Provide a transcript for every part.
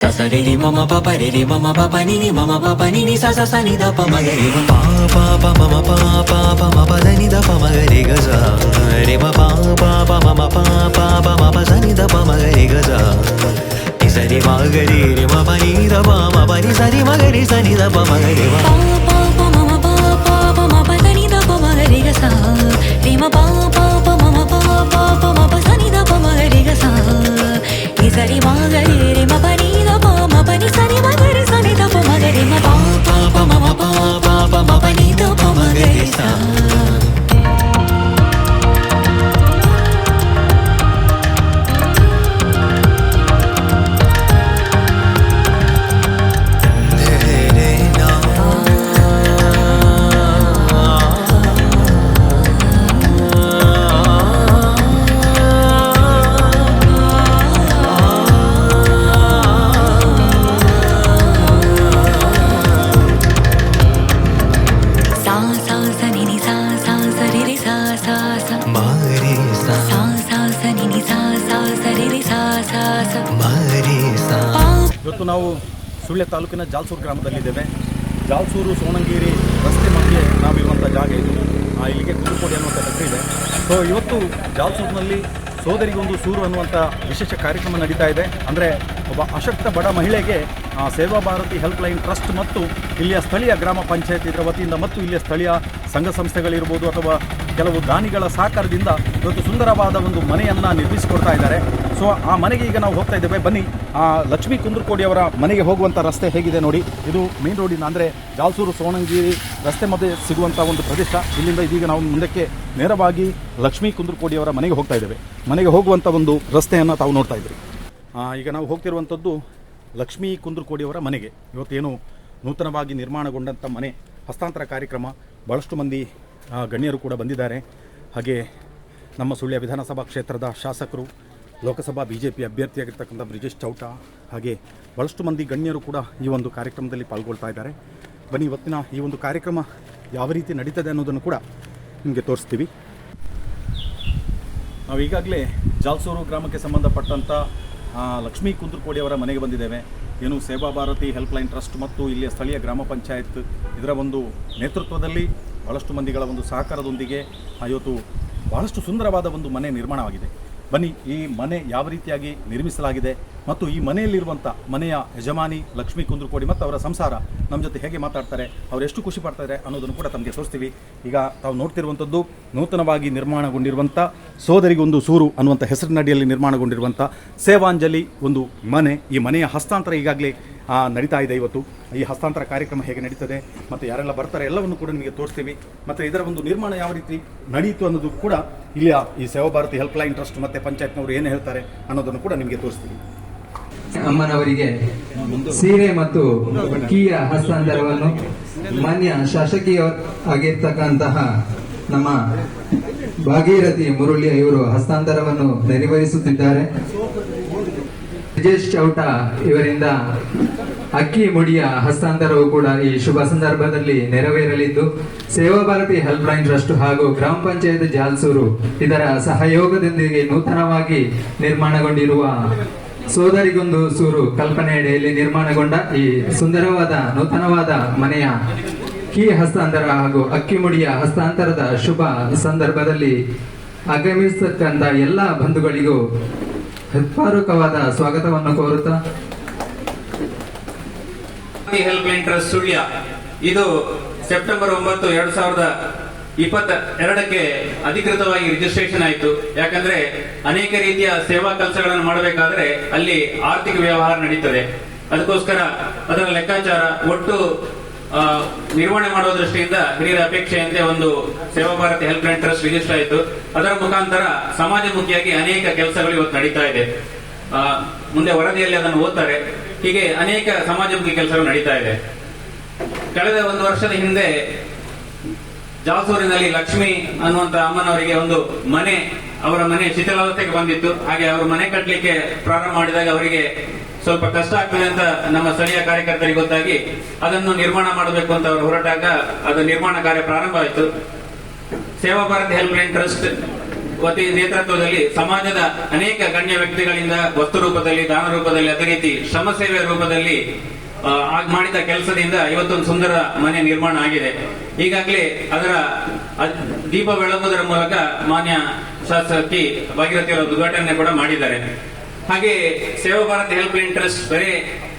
సరిని మమ పపరిని మమ పపనిని మమ పని స స సని ద ప మగరి పా పా ప మమ పా పా ప ద ప మగరి గ స రి మ మమ పా పా ప ద ప మగరి గ స సరి మగరి రి మ ప ని ద ప మ ప సరి మగరి సని ద ప మ పా పా ప మమ ప మ మ ప మమ పా పా ప మ ప సని ద సరి మగరి రి మ నీతో పొమగరే మా పాప మమ పాప మమ నీతో పొమగరే సా ಸುಳ್ಯ ತಾಲೂಕಿನ ಜಾಲ್ಸೂರು ಗ್ರಾಮದಲ್ಲಿದ್ದೇವೆ. ಜಾಲ್ಸೂರು, ಸೋಣಂಗೇರಿ ರಸ್ತೆ ಮಧ್ಯೆ ನಾವಿರುವಂಥ ಜಾಗ ಇದು. ಇಲ್ಲಿಗೆ ಕುದುಕೋಡಿ ಅನ್ನುವಂಥ ಇದೆ. ಸೊ ಇವತ್ತು ಜಾಲ್ಸೂರಿನಲ್ಲಿ ಸೋದರಿಗೊಂದು ಸೂರು ಅನ್ನುವಂಥ ವಿಶೇಷ ಕಾರ್ಯಕ್ರಮ ನಡೀತಾ ಇದೆ. ಅಂದರೆ ಒಬ್ಬ ಅಶಕ್ತ ಬಡ ಮಹಿಳೆಗೆ ಸೇವಾ ಭಾರತಿ ಹೆಲ್ಪ್ ಲೈನ್ ಟ್ರಸ್ಟ್ ಮತ್ತು ಇಲ್ಲಿಯ ಸ್ಥಳೀಯ ಗ್ರಾಮ ಪಂಚಾಯತ್ ಇದರ ವತಿಯಿಂದ ಮತ್ತು ಇಲ್ಲಿಯ ಸ್ಥಳೀಯ ಸಂಘ ಸಂಸ್ಥೆಗಳಿರ್ಬೋದು ಅಥವಾ ಕೆಲವು ದಾನಿಗಳ ಸಹಕಾರದಿಂದ ಇವತ್ತು ಸುಂದರವಾದ ಒಂದು ಮನೆಯನ್ನು ನಿರ್ಮಿಸಿಕೊಡ್ತಾ ಇದ್ದಾರೆ. ಸೊ, ಆ ಮನೆಗೆ ಈಗ ನಾವು ಹೋಗ್ತಾ ಇದ್ದೇವೆ. ಬನ್ನಿ. ಆ, ಲಕ್ಷ್ಮೀ ಕುಂದ್ರಕೋಡಿ ಅವರ ಮನೆಗೆ ಹೋಗುವಂಥ ರಸ್ತೆ ಹೇಗಿದೆ ನೋಡಿ. ಇದು ಮೇನ್ ರೋಡಿನ ಅಂದರೆ ಜಾಲ್ಸೂರು ಸೋಣಂಗಿರಿ ರಸ್ತೆ ಮಧ್ಯೆ ಸಿಗುವಂಥ ಒಂದು ಪ್ರದೇಶ. ಇಲ್ಲಿಂದ ಇದೀಗ ನಾವು ಮುಂದಕ್ಕೆ ನೇರವಾಗಿ ಲಕ್ಷ್ಮೀ ಕುಂದ್ರಕೋಡಿ ಅವರ ಮನೆಗೆ ಹೋಗ್ತಾ ಇದ್ದೇವೆ. ಮನೆಗೆ ಹೋಗುವಂಥ ಒಂದು ರಸ್ತೆಯನ್ನು ತಾವು ನೋಡ್ತಾ ಇದ್ದೀರಿ. ಈಗ ನಾವು ಹೋಗ್ತಿರುವಂಥದ್ದು ಲಕ್ಷ್ಮೀ ಕುಂದ್ರಕೋಡಿ ಅವರ ಮನೆಗೆ. ಇವತ್ತೇನು ನೂತನವಾಗಿ ನಿರ್ಮಾಣಗೊಂಡಂಥ ಮನೆ, ಹಸ್ತಾಂತರ ಕಾರ್ಯಕ್ರಮ ಭಾಳಷ್ಟು ಮಂದಿ ಗಣ್ಯರು ಕೂಡ ಬಂದಿದ್ದಾರೆ. ಹಾಗೆ ನಮ್ಮ ಸುಳ್ಯ ವಿಧಾನಸಭಾ ಕ್ಷೇತ್ರದ ಶಾಸಕರು ಲೋಕಸಭಾ ಬಿ ಜೆ ಪಿ ಅಭ್ಯರ್ಥಿಯಾಗಿರ್ತಕ್ಕಂಥ ಬ್ರಿಜೇಶ್ ಚೌಟ ಹಾಗೆ ಭಾಳಷ್ಟು ಮಂದಿ ಗಣ್ಯರು ಕೂಡ ಈ ಒಂದು ಕಾರ್ಯಕ್ರಮದಲ್ಲಿ ಪಾಲ್ಗೊಳ್ತಾ ಇದ್ದಾರೆ. ಬನ್ನಿ, ಇವತ್ತಿನ ಈ ಒಂದು ಕಾರ್ಯಕ್ರಮ ಯಾವ ರೀತಿ ನಡೀತದೆ ಅನ್ನೋದನ್ನು ಕೂಡ ನಿಮಗೆ ತೋರಿಸ್ತೀವಿ. ನಾವು ಈಗಾಗಲೇ ಜಾಲ್ಸೂರು ಗ್ರಾಮಕ್ಕೆ ಸಂಬಂಧಪಟ್ಟಂಥ ಲಕ್ಷ್ಮೀ ಕುಂದ್ರಕೋಡಿ ಅವರ ಮನೆಗೆ ಬಂದಿದ್ದೇವೆ. ಏನು ಸೇವಾ ಭಾರತಿ ಹೆಲ್ಪ್ಲೈನ್ ಟ್ರಸ್ಟ್ ಮತ್ತು ಇಲ್ಲಿಯ ಸ್ಥಳೀಯ ಗ್ರಾಮ ಪಂಚಾಯತ್ ಇದರ ಒಂದು ನೇತೃತ್ವದಲ್ಲಿ ಭಾಳಷ್ಟು ಮಂದಿಗಳ ಒಂದು ಸಹಕಾರದೊಂದಿಗೆ ಇವತ್ತು ಬಹಳಷ್ಟು ಸುಂದರವಾದ ಒಂದು ಮನೆ ನಿರ್ಮಾಣವಾಗಿದೆ. ಬನ್ನಿ ಈ ಮನೆ ಯಾವ ರೀತಿಯಾಗಿ ನಿರ್ಮಿಸಲಾಗಿದೆ? ಮತ್ತು ಈ ಮನೆಯಲ್ಲಿರುವಂಥ ಮನೆಯ ಯಜಮಾನಿ ಲಕ್ಷ್ಮೀ ಕುಂದ್ರಕೋಡಿ ಮತ್ತು ಅವರ ಸಂಸಾರ ನಮ್ಮ ಜೊತೆ ಹೇಗೆ ಮಾತಾಡ್ತಾರೆ, ಅವರು ಎಷ್ಟು ಖುಷಿ ಪಡ್ತಾರೆ ಅನ್ನೋದನ್ನು ಕೂಡ ತಮಗೆ ತೋರಿಸ್ತೀವಿ. ಈಗ ತಾವು ನೋಡ್ತಿರುವಂಥದ್ದು ನೂತನವಾಗಿ ನಿರ್ಮಾಣಗೊಂಡಿರುವಂಥ ಸೋದರಿಗೊಂದು ಸೂರು ಅನ್ನುವಂಥ ಹೆಸರಿನಡಿಯಲ್ಲಿ ನಿರ್ಮಾಣಗೊಂಡಿರುವಂಥ ಸೇವಾಂಜಲಿ ಒಂದು ಮನೆ. ಈ ಮನೆಯ ಹಸ್ತಾಂತರ ಈಗಾಗಲೇ ನಡೀತಾ ಇದೆ ಇವತ್ತು. ಈ ಹಸ್ತಾಂತರ ಕಾರ್ಯಕ್ರಮ ಹೇಗೆ ನಡೀತದೆ ಮತ್ತು ಯಾರೆಲ್ಲ ಬರ್ತಾರೆ ಎಲ್ಲವನ್ನು ಕೂಡ ನಿಮಗೆ ತೋರಿಸ್ತೀವಿ. ಮತ್ತು ಇದರ ಒಂದು ನಿರ್ಮಾಣ ಯಾವ ರೀತಿ ನಡೆಯಿತು ಅನ್ನೋದು ಕೂಡ ಇಲ್ಲಿಯ ಈ ಸೇವಾ ಭಾರತಿ ಹೆಲ್ಪ್ಲೈನ್ ಟ್ರಸ್ಟ್ ಮತ್ತು ಪಂಚಾಯತ್ನವರು ಏನು ಹೇಳ್ತಾರೆ ಅನ್ನೋದನ್ನು ಕೂಡ ನಿಮಗೆ ತೋರಿಸ್ತೀವಿ. ಅಮ್ಮನವರಿಗೆ ಸೀರೆ ಮತ್ತು ಕೀಯ ಹಸ್ತಾಂತರವನ್ನು ಮಾನ್ಯ ಶಾಸಕೀಯ ಆಗಿರ್ತಕ್ಕಂತಹ ನಮ್ಮ ಭಾಗೀರಥಿ ಮುರುಳಿ ಇವರು ಹಸ್ತಾಂತರವನ್ನು ನೆರವೇರಿಸುತ್ತಿದ್ದಾರೆ. ಬ್ರಿಜೇಶ್ ಚೌಟ ಇವರಿಂದ ಅಕ್ಕಿ ಮುಡಿಯ ಹಸ್ತಾಂತರವು ಕೂಡ ಈ ಶುಭ ಸಂದರ್ಭದಲ್ಲಿ ನೆರವೇರಲಿದ್ದು, ಸೇವಾ ಭಾರತಿ ಹೆಲ್ಪ್ ಲೈನ್ ಟ್ರಸ್ಟ್ ಹಾಗೂ ಗ್ರಾಮ ಪಂಚಾಯತ್ ಜಾಲ್ಸೂರು ಇದರ ಸಹಯೋಗದೊಂದಿಗೆ ನೂತನವಾಗಿ ನಿರ್ಮಾಣಗೊಂಡಿರುವ ಸೋದರಿಗೊಂದು ಸೂರು ಕಲ್ಪನೆಯಡಿಯಲ್ಲಿ ನಿರ್ಮಾಣಗೊಂಡ ಈ ಸುಂದರವಾದ, ನೂತನವಾದ ಮನೆಯ ಕೀ ಹಸ್ತಾಂತರ ಹಾಗೂ ಅಕ್ಕಿ ಮುಡಿಯ ಹಸ್ತಾಂತರದ ಶುಭ ಸಂದರ್ಭದಲ್ಲಿ ಆಗಮಿಸತಕ್ಕಂಥ ಎಲ್ಲ ಬಂಧುಗಳಿಗೂ ಹೃತ್ಪಾರಕವಾದ ಸ್ವಾಗತವನ್ನು ಕೋರುತ್ತಾ. Help line trust Sullia. ಇದು ಸೆಪ್ಟೆಂಬರ್ ಒಂಬತ್ತು, ಎರಡ್ ಸಾವಿರದ ಇಪ್ಪತ್ತ ಎರಡಕ್ಕೆ ಅಧಿಕೃತವಾಗಿ ರಿಜಿಸ್ಟ್ರೇಷನ್ ಆಯಿತು. ಯಾಕಂದ್ರೆ ಅನೇಕ ರೀತಿಯ ಸೇವಾ ಕೆಲಸಗಳನ್ನು ಮಾಡಬೇಕಾದ್ರೆ ಅಲ್ಲಿ ಆರ್ಥಿಕ ವ್ಯವಹಾರ ನಡೀತದೆ. ಅದಕ್ಕೋಸ್ಕರ ಅದರ ಲೆಕ್ಕಾಚಾರ ಒಟ್ಟು ನಿರ್ವಹಣೆ ಮಾಡುವ ದೃಷ್ಟಿಯಿಂದ ಹಿರಿಯರ ಅಪೇಕ್ಷೆಯಂತೆ ಒಂದು Seva Bharati help line trust register ಆಯಿತು. ಅದರ ಮುಖಾಂತರ ಸಮಾಜಮುಖಿಯಾಗಿ ಅನೇಕ ಕೆಲಸಗಳು ಇವತ್ತು ನಡೀತಾ ಇದೆ. ಮುಂದೆ ವರದಿಯಲ್ಲಿ ಅದನ್ನು ಓದ್ತಾರೆ. ಹೀಗೆ ಅನೇಕ ಸಮಾಜಮುಖಿ ಕೆಲಸಗಳು ನಡೀತಾ ಇದೆ. ಕಳೆದ ಒಂದು ವರ್ಷದ ಹಿಂದೆ ಜಾಸೂರಿನಲ್ಲಿ ಲಕ್ಷ್ಮಿ ಅನ್ನುವಂತ ಅಮ್ಮನವರಿಗೆ ಒಂದು ಮನೆ, ಅವರ ಮನೆ ಶಿಥಿಲಾವಸ್ಥೆಗೆ ಬಂದಿತ್ತು. ಹಾಗೆ ಅವರು ಮನೆ ಕಟ್ಟಲಿಕ್ಕೆ ಪ್ರಾರಂಭ ಮಾಡಿದಾಗ ಅವರಿಗೆ ಸ್ವಲ್ಪ ಕಷ್ಟ ಆಗ್ತದೆ ಅಂತ ನಮ್ಮ ಸ್ಥಳೀಯ ಕಾರ್ಯಕರ್ತರಿಗೆ ಗೊತ್ತಾಗಿ ಅದನ್ನು ನಿರ್ಮಾಣ ಮಾಡಬೇಕು ಅಂತ ಅವರು ಹೊರಟಾಗ ಅದು ನಿರ್ಮಾಣ ಕಾರ್ಯ ಪ್ರಾರಂಭ ಆಯಿತು. Seva Bharati help line trust ವತಿ ನೇತೃತ್ವದಲ್ಲಿ ಸಮಾಜದ ಅನೇಕ ಗಣ್ಯ ವ್ಯಕ್ತಿಗಳಿಂದ ವಸ್ತು ರೂಪದಲ್ಲಿ, ದಾನ ರೂಪದಲ್ಲಿ, ಅದೇ ರೀತಿ ಶ್ರಮ ಸೇವೆ ರೂಪದಲ್ಲಿ ಮಾಡಿದ ಕೆಲಸದಿಂದ ಇವತ್ತೊಂದು ಸುಂದರ ಮನೆ ನಿರ್ಮಾಣ ಆಗಿದೆ. ಈಗಾಗಲೇ ಅದರ ದೀಪ ಬೆಳಗುವುದರ ಮೂಲಕ ಮಾನ್ಯ ಶಾಸಕಿ ಭಾಗೀರಥಿ ಅವರು ಉದ್ಘಾಟನೆ ಕೂಡ ಮಾಡಿದ್ದಾರೆ. ಹಾಗೆ ಸೇವಾ ಭಾರತ್ ಹೆಲ್ಪ್ ಲೈನ್ ಟ್ರಸ್ಟ್ ಬರೀ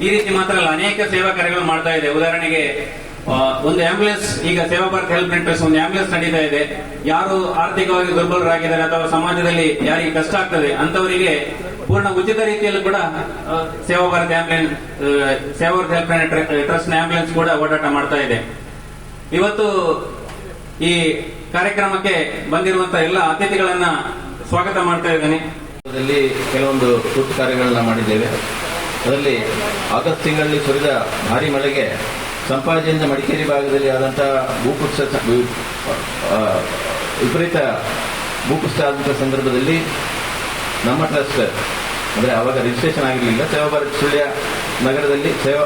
ಈ ರೀತಿ ಮಾತ್ರ ಅಲ್ಲ, ಅನೇಕ ಸೇವಾ ಕಾರ್ಯಗಳು ಮಾಡ್ತಾ ಇದೆ. ಉದಾಹರಣೆಗೆ ಒಂದು ಆಂಬ್ಯುಲೆನ್ಸ್, ಈಗ Seva Bharat help line trust ಒಂದು ಆಂಬ್ಯುಲೆನ್ಸ್ ನಡೀತಾ ಇದೆ. ಯಾರು ಆರ್ಥಿಕವಾಗಿ ದುರ್ಬಲರಾಗಿದ್ದಾರೆ ಅಥವಾ ಸಮಾಜದಲ್ಲಿ ಯಾರಿಗೆ ಕಷ್ಟ ಆಗ್ತದೆ ಅಂತವರಿಗೆ ಪೂರ್ಣ ಉಚಿತ ರೀತಿಯಲ್ಲಿ ಕೂಡ ಸೇವಾ Bharati ambulance Seva Bharati help trust ambulance ಕೂಡ ಓಡಾಟ ಮಾಡ್ತಾ ಇದೆ. ಇವತ್ತು ಈ ಕಾರ್ಯಕ್ರಮಕ್ಕೆ ಬಂದಿರುವಂತಹ ಎಲ್ಲ ಅತಿಥಿಗಳನ್ನ ಸ್ವಾಗತ ಮಾಡ್ತಾ ಇದ್ದೇನೆ. ಕೆಲವೊಂದು ತುರ್ತು ಕಾರ್ಯಗಳನ್ನ ಮಾಡಿದ್ದೇವೆ. ಅದರಲ್ಲಿ ಆಗಸ್ಟ್ ತಿಂಗಳಲ್ಲಿ ಸುರಿದ ಭಾರಿ ಮಳೆಗೆ ಸಂಪಾಜೆಯಿಂದ ಮಡಿಕೇರಿ ಭಾಗದಲ್ಲಿ ಆದಂತಹ ಭೂಕುಸಿತ ಆ, ವಿಪರೀತ ಭೂಕುಸಿತ ಆದಂತಹ ಸಂದರ್ಭದಲ್ಲಿ ನಮ್ಮ ಟ್ರಸ್ಟ್ ಅಂದರೆ ಅವಾಗ ರಿಜಿಸ್ಟ್ರೇಷನ್ ಆಗಿರಲಿಲ್ಲ. ಸೇವಾ ಭಾರತ್ ಸುಳ್ಯ ನಗರದಲ್ಲಿ ಸೇವಾ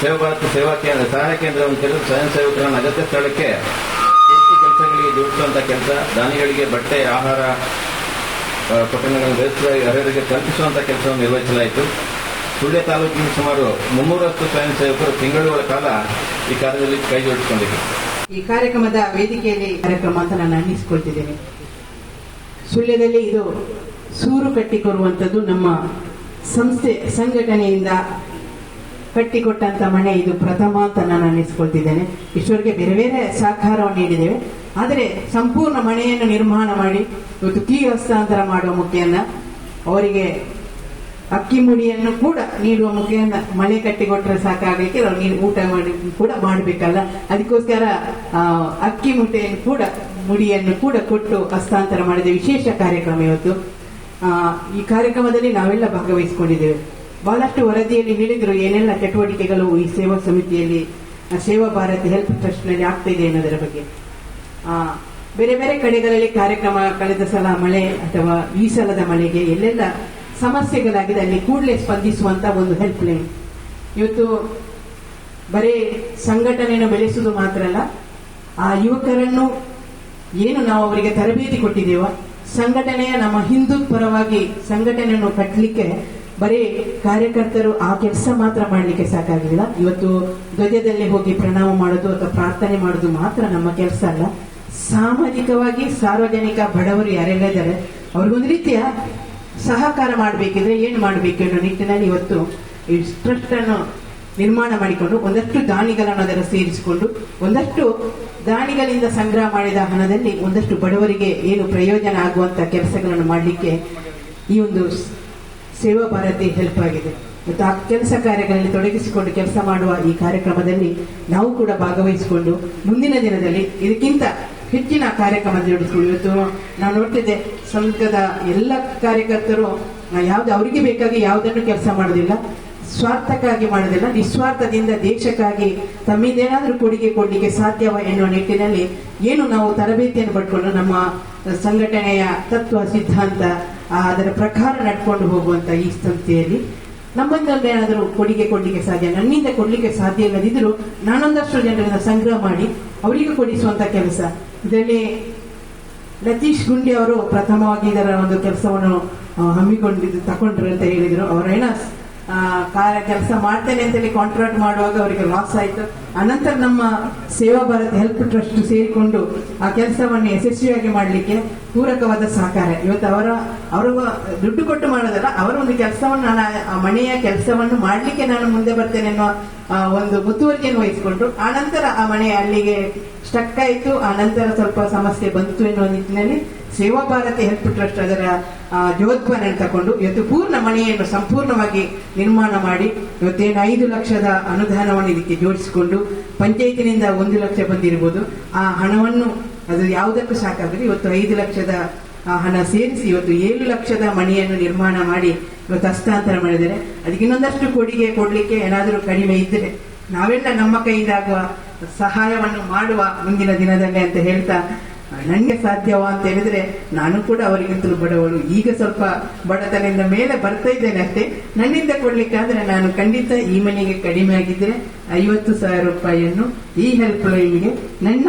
ಸೇವಾ ಭಾರತ್ ಸೇವಾ ಕೇಂದ್ರ ಸಹಾಯ ಕೇಂದ್ರವನ್ನು ತೆರೆದು ಸ್ವಯಂ ಸೇವಕರನ್ನು ಅಗತ್ಯ ಸ್ಥಳಕ್ಕೆ ಹೆಚ್ಚು ಕೆಲಸಗಳಿಗೆ ಜೋಡಿಸುವಂತಹ ಕೆಲಸ, ದಾನಿಗಳಿಗೆ ಬಟ್ಟೆ, ಆಹಾರ ಪಟ್ಟಣಗಳನ್ನು ವ್ಯವಸ್ಥೆ ಅರ್ಹರಿಗೆ ಕಲ್ಪಿಸುವಂತಹ ಕೆಲಸವನ್ನು ನಿರ್ವಹಿಸಲಾಯಿತು. ಸುಳ್ಯ ತಾಲೂಕಿನ ಸುಮಾರು ಮುನ್ನೂರಷ್ಟು ಸ್ವಯಂ ಸೇವಕರು ತಿಂಗಳುಗಳ ಕಾಲ ಈ ಕಾರ್ಯದಲ್ಲಿ ಕೈ ಜೋಡಿಸಿಕೊಂಡಿದ್ದರು ಈ ಕಾರ್ಯಕ್ರಮದ ವೇದಿಕೆಯಲ್ಲಿ ಕಾರ್ಯಕ್ರಮ ಅಂತ ನಾನು ಅನ್ನಿಸಿಕೊಳ್ತಿದ್ದೇನೆ ಸುಳ್ಯದಲ್ಲಿ ಇದು ಸೂರು ಕಟ್ಟಿಕೊಡುವಂಥದ್ದು ನಮ್ಮ ಸಂಸ್ಥೆ, ಸಂಘಟನೆಯಿಂದ ಕಟ್ಟಿಕೊಟ್ಟಂತ ಮನೆ ಇದು ಪ್ರಥಮ ಅಂತ ನಾನು ಅನ್ನಿಸ್ಕೊಳ್ತಿದ್ದೇನೆ. ಈಶ್ವರಿಗೆ ಬೇರೆ ಬೇರೆ ಸಹಕಾರವನ್ನು ನೀಡಿದ್ದೇವೆ. ಆದರೆ ಸಂಪೂರ್ಣ ಮನೆಯನ್ನು ನಿರ್ಮಾಣ ಮಾಡಿ, ಇವತ್ತು ಕೀ ಹಸ್ತಾಂತರ ಮಾಡುವ ಮುಖೇನ, ಅವರಿಗೆ ಅಕ್ಕಿ ಮುಡಿಯನ್ನು ಕೂಡ ನೀಡುವ ಮುಖೇನ ಮನೆ ಕಟ್ಟಿಕೊಟ್ಟರೆ ಸಾಕಾಗಲಿಕ್ಕೆ ನಾವು ನೀನು ಊಟ ಮಾಡಿ, ಕೂಡ ಮಾಡಬೇಕಲ್ಲ. ಅದಕ್ಕೋಸ್ಕರ ಅಕ್ಕಿ ಮುಟ್ಟೆಯನ್ನು ಕೂಡ, ಮುಡಿಯನ್ನು ಕೂಡ ಕೊಟ್ಟು ಹಸ್ತಾಂತರ ಮಾಡಿದ. ವಿಶೇಷ ಕಾರ್ಯಕ್ರಮ ಇವತ್ತು. ಈ ಕಾರ್ಯಕ್ರಮದಲ್ಲಿ ನಾವೆಲ್ಲ ಭಾಗವಹಿಸಿಕೊಂಡಿದ್ದೇವೆ. ಬಹಳಷ್ಟು ವರದಿಯಲ್ಲಿ ಹೇಳಿದ್ರು, ಏನೆಲ್ಲ ಚಟುವಟಿಕೆಗಳು ಈ ಸೇವಾ ಸಮಿತಿಯಲ್ಲಿ ಸೇವಾ ಭಾರತಿ ಹೆಲ್ಪ್ ಟ್ರಸ್ಟ್ನಲ್ಲಿ ಆಗ್ತಾ ಇದೆ ಅನ್ನೋದರ ಬಗ್ಗೆ. ಬೇರೆ ಬೇರೆ ಕಡೆಗಳಲ್ಲಿ ಕಾರ್ಯಕ್ರಮ, ಕಳೆದ ಸಲ ಮಳೆ ಅಥವಾ ಈ ಸಲದ ಮಳೆಗೆ ಎಲ್ಲೆಲ್ಲ ಸಮಸ್ಯೆಗಳಾಗಿದೆ, ಅಲ್ಲಿ ಕೂಡಲೇ ಸ್ಪಂದಿಸುವಂತ ಒಂದು ಹೆಲ್ಪ್ ಲೈನ್. ಇವತ್ತು ಬರೀ ಸಂಘಟನೆಯನ್ನು ಬೆಳೆಸುವುದು ಮಾತ್ರ ಅಲ್ಲ, ಆ ಯುವಕರನ್ನು ಏನು ನಾವು ಅವರಿಗೆ ತರಬೇತಿ ಕೊಟ್ಟಿದ್ದೇವೋ ಸಂಘಟನೆಯ ನಮ್ಮ ಹಿಂದೂ ಪರವಾಗಿ ಸಂಘಟನೆಯನ್ನು ಕಟ್ಟಲಿಕ್ಕೆ ಬರೀ ಕಾರ್ಯಕರ್ತರು ಆ ಕೆಲಸ ಮಾತ್ರ ಮಾಡಲಿಕ್ಕೆ ಸಾಕಾಗಲಿಲ್ಲ ಇವತ್ತು ಧ್ವಜದಲ್ಲಿ ಹೋಗಿ ಪ್ರಣಾಮ ಮಾಡೋದು ಅಥವಾ ಪ್ರಾರ್ಥನೆ ಮಾಡೋದು ಮಾತ್ರ ನಮ್ಮ ಕೆಲಸ ಅಲ್ಲ. ಸಾಮಾಜಿಕವಾಗಿ ಸಾರ್ವಜನಿಕ ಬಡವರು ಯಾರೆಲ್ಲ ಇದ್ದಾರೆ, ಅವ್ರಿಗೊಂದು ರೀತಿಯ ಸಹಕಾರ ಮಾಡಬೇಕಿದ್ರೆ ಏನು ಮಾಡಬೇಕು ಅನ್ನೋ ನಿಟ್ಟಿನಲ್ಲಿ ಇವತ್ತು ಇಷ್ಟನ್ನು ನಿರ್ಮಾಣ ಮಾಡಿಕೊಂಡು ಒಂದಷ್ಟು ದಾನಿಗಳನ್ನು ಅದರ ಸೇರಿಸಿಕೊಂಡು ಒಂದಷ್ಟು ದಾನಿಗಳಿಂದ ಸಂಗ್ರಹ ಮಾಡಿದ ಹಣದಲ್ಲಿ ಒಂದಷ್ಟು ಬಡವರಿಗೆ ಏನು ಪ್ರಯೋಜನ ಆಗುವಂತ ಕೆಲಸಗಳನ್ನು ಮಾಡಲಿಕ್ಕೆ ಈ ಒಂದು ಸೇವಾ ಭಾರತಿ ಹೆಲ್ಪ್ ಆಗಿದೆ. ಮತ್ತು ಆ ಕೆಲಸ ಕಾರ್ಯಗಳಲ್ಲಿ ತೊಡಗಿಸಿಕೊಂಡು ಕೆಲಸ ಮಾಡುವ ಈ ಕಾರ್ಯಕ್ರಮದಲ್ಲಿ ನಾವು ಕೂಡ ಭಾಗವಹಿಸಿಕೊಂಡು ಮುಂದಿನ ದಿನದಲ್ಲಿ ಇದಕ್ಕಿಂತ ಹೆಚ್ಚಿನ ಕಾರ್ಯಕ್ರಮ ಜೋಡಿಸಿಕೊಂಡು ಇವತ್ತು ನಾವು ನೋಡ್ತಿದ್ದೆ, ಸಂಘದ ಎಲ್ಲ ಕಾರ್ಯಕರ್ತರು ಯಾವ್ದು ಅವರಿಗೆ ಬೇಕಾಗಿ ಯಾವುದನ್ನು ಕೆಲಸ ಮಾಡೋದಿಲ್ಲ. ಸ್ವಾರ್ಥಕ್ಕಾಗಿ ಮಾಡೋದಿಲ್ಲ ನಿಸ್ವಾರ್ಥದಿಂದ ದೇಶಕ್ಕಾಗಿ ತಮ್ಮಿಂದೇನಾದ್ರೂ ಕೊಡುಗೆ ಕೊಡಲಿಕ್ಕೆ ಸಾಧ್ಯವ ಎನ್ನುವ ನಿಟ್ಟಿನಲ್ಲಿ ಏನು ನಾವು ತರಬೇತಿಯನ್ನು ಪಡ್ಕೊಂಡು ನಮ್ಮ ಸಂಘಟನೆಯ ತತ್ವ, ಸಿದ್ಧಾಂತ ಅದರ ಪ್ರಕಾರ ನಡ್ಕೊಂಡು ಹೋಗುವಂತ ಈ ಸಂಸ್ಥೆಯಲ್ಲಿ ನಮ್ಮಂದಲ್ಲಿ ಏನಾದರೂ ಕೊಡುಗೆ ಕೊಡ್ಲಿಕ್ಕೆ ಸಾಧ್ಯ, ನನ್ನಿಂದ ಕೊಡ್ಲಿಕ್ಕೆ ಸಾಧ್ಯ ಇಲ್ಲದಿದ್ರು ನಾನೊಂದಷ್ಟು ಜನರನ್ನು ಸಂಗ್ರಹ ಮಾಡಿ ಅವರಿಗೆ ಕೊಡಿಸುವಂತ ಕೆಲಸ. ಇದರಲ್ಲಿ ಲತೀಶ್ ಗುಂಡಿ ಅವರು ಪ್ರಥಮವಾಗಿ ಇದರ ಒಂದು ಕೆಲಸವನ್ನು ಹಮ್ಮಿಕೊಂಡಿದ್ದು ತಗೊಂಡ್ರು ಅಂತ ಹೇಳಿದರು. ಅವರೇನ ಕಾರ್ಯ ಕೆಲಸ ಮಾಡ್ತೇನೆ ಅಂತೇಳಿ ಕಾಂಟ್ರಾಕ್ಟ್ ಮಾಡುವಾಗ ಅವರಿಗೆ ಲಾಸ್ ಆಯಿತು. ಅನಂತರ ನಮ್ಮ ಸೇವಾ ಭಾರತ್ ಹೆಲ್ಪ್ ಟ್ರಸ್ಟ್ ಸೇರಿಕೊಂಡು ಆ ಕೆಲಸವನ್ನು ಯಶಸ್ವಿಯಾಗಿ ಮಾಡಲಿಕ್ಕೆ ಪೂರಕವಾದ ಸಹಕಾರ. ಇವತ್ತು ಅವರ, ಅವರು ದುಡ್ಡು ಕೊಟ್ಟು ಮಾಡೋದಲ್ಲ, ಅವರ ಒಂದು ಕೆಲಸವನ್ನು ನಾನು ಆ- ಮನೆಯ ಕೆಲಸವನ್ನು ಮಾಡಲಿಕ್ಕೆ ನಾನು ಮುಂದೆ ಬರ್ತೇನೆ ಅನ್ನೋ ಒಂದು ಮುತುವರ್ಜಿಯನ್ನು ವಹಿಸಿಕೊಂಡು ನಂತರ ಆ ಮನೆ ಅಲ್ಲಿಗೆ ಸ್ಟಕ್ ಆಯಿತು. ಆ ನಂತರ ಸ್ವಲ್ಪ ಸಮಸ್ಯೆ ಬಂತು ಎನ್ನುವ ನಿಟ್ಟಿನಲ್ಲಿ ಸೇವಾ ಭಾರತಿ ಹೆಲ್ತ್ ಟ್ರಸ್ಟ್ ಅದರ ಆ, ತಗೊಂಡು ಇವತ್ತು ಪೂರ್ಣ ಮನೆಯನ್ನು ಸಂಪೂರ್ಣವಾಗಿ ನಿರ್ಮಾಣ ಮಾಡಿ ಇವತ್ತೇನು ಐದು ಲಕ್ಷದ ಅನುದಾನವನ್ನು ಇದಕ್ಕೆ ಜೋಡಿಸಿಕೊಂಡು ಪಂಚಾಯತಿನಿಂದ ಒಂದು ಲಕ್ಷ ಬಂದಿರಬಹುದು ಆ ಹಣವನ್ನು ಅದು ಯಾವುದಕ್ಕೂ ಸಾಕಾಗಲಿ ಇವತ್ತು ಐದು ಲಕ್ಷದ ಹಣ ಸೇರಿಸಿ ಇವತ್ತು ಏಳು ಲಕ್ಷದ ಮನೆಯನ್ನು ನಿರ್ಮಾಣ ಮಾಡಿ ಇವತ್ತು ಹಸ್ತಾಂತರ ಮಾಡಿದರೆ ಅದಕ್ಕೆ ಇನ್ನೊಂದಷ್ಟು ಕೊಡುಗೆ ಕೊಡಲಿಕ್ಕೆ ಏನಾದರೂ ಕಡಿಮೆ ಇದ್ದರೆ ನಾವೆಲ್ಲ ನಮ್ಮ ಕೈಯಿಂದಾಗುವ ಸಹಾಯವನ್ನು ಮಾಡುವ ಮುಂದಿನ ದಿನದಲ್ಲಿ ಅಂತ ಹೇಳ್ತಾ ನನಗೆ ಸಾಧ್ಯವಾ ಅಂತ ಹೇಳಿದ್ರೆ, ನಾನು ಕೂಡ ಅವರಿಗಿಂತಲೂ ಬಡವಳು. ಈಗ ಸ್ವಲ್ಪ ಬಡತನದಿಂದ ಮೇಲೆ ಬರ್ತಾ ಇದ್ದೇನೆ ಅಷ್ಟೇ. ನನ್ನಿಂದ ಕೊಡ್ಲಿಕ್ಕಾದ್ರೆ ನಾನು ಖಂಡಿತ ಈ ಮನೆಗೆ ಕಡಿಮೆ ಆಗಿದ್ರೆ ಐವತ್ತು ಸಾವಿರ ರೂಪಾಯಿಯನ್ನು ಈ ಹೆಲ್ಪ್ ಲೈನ್ಗೆ ನನ್ನ,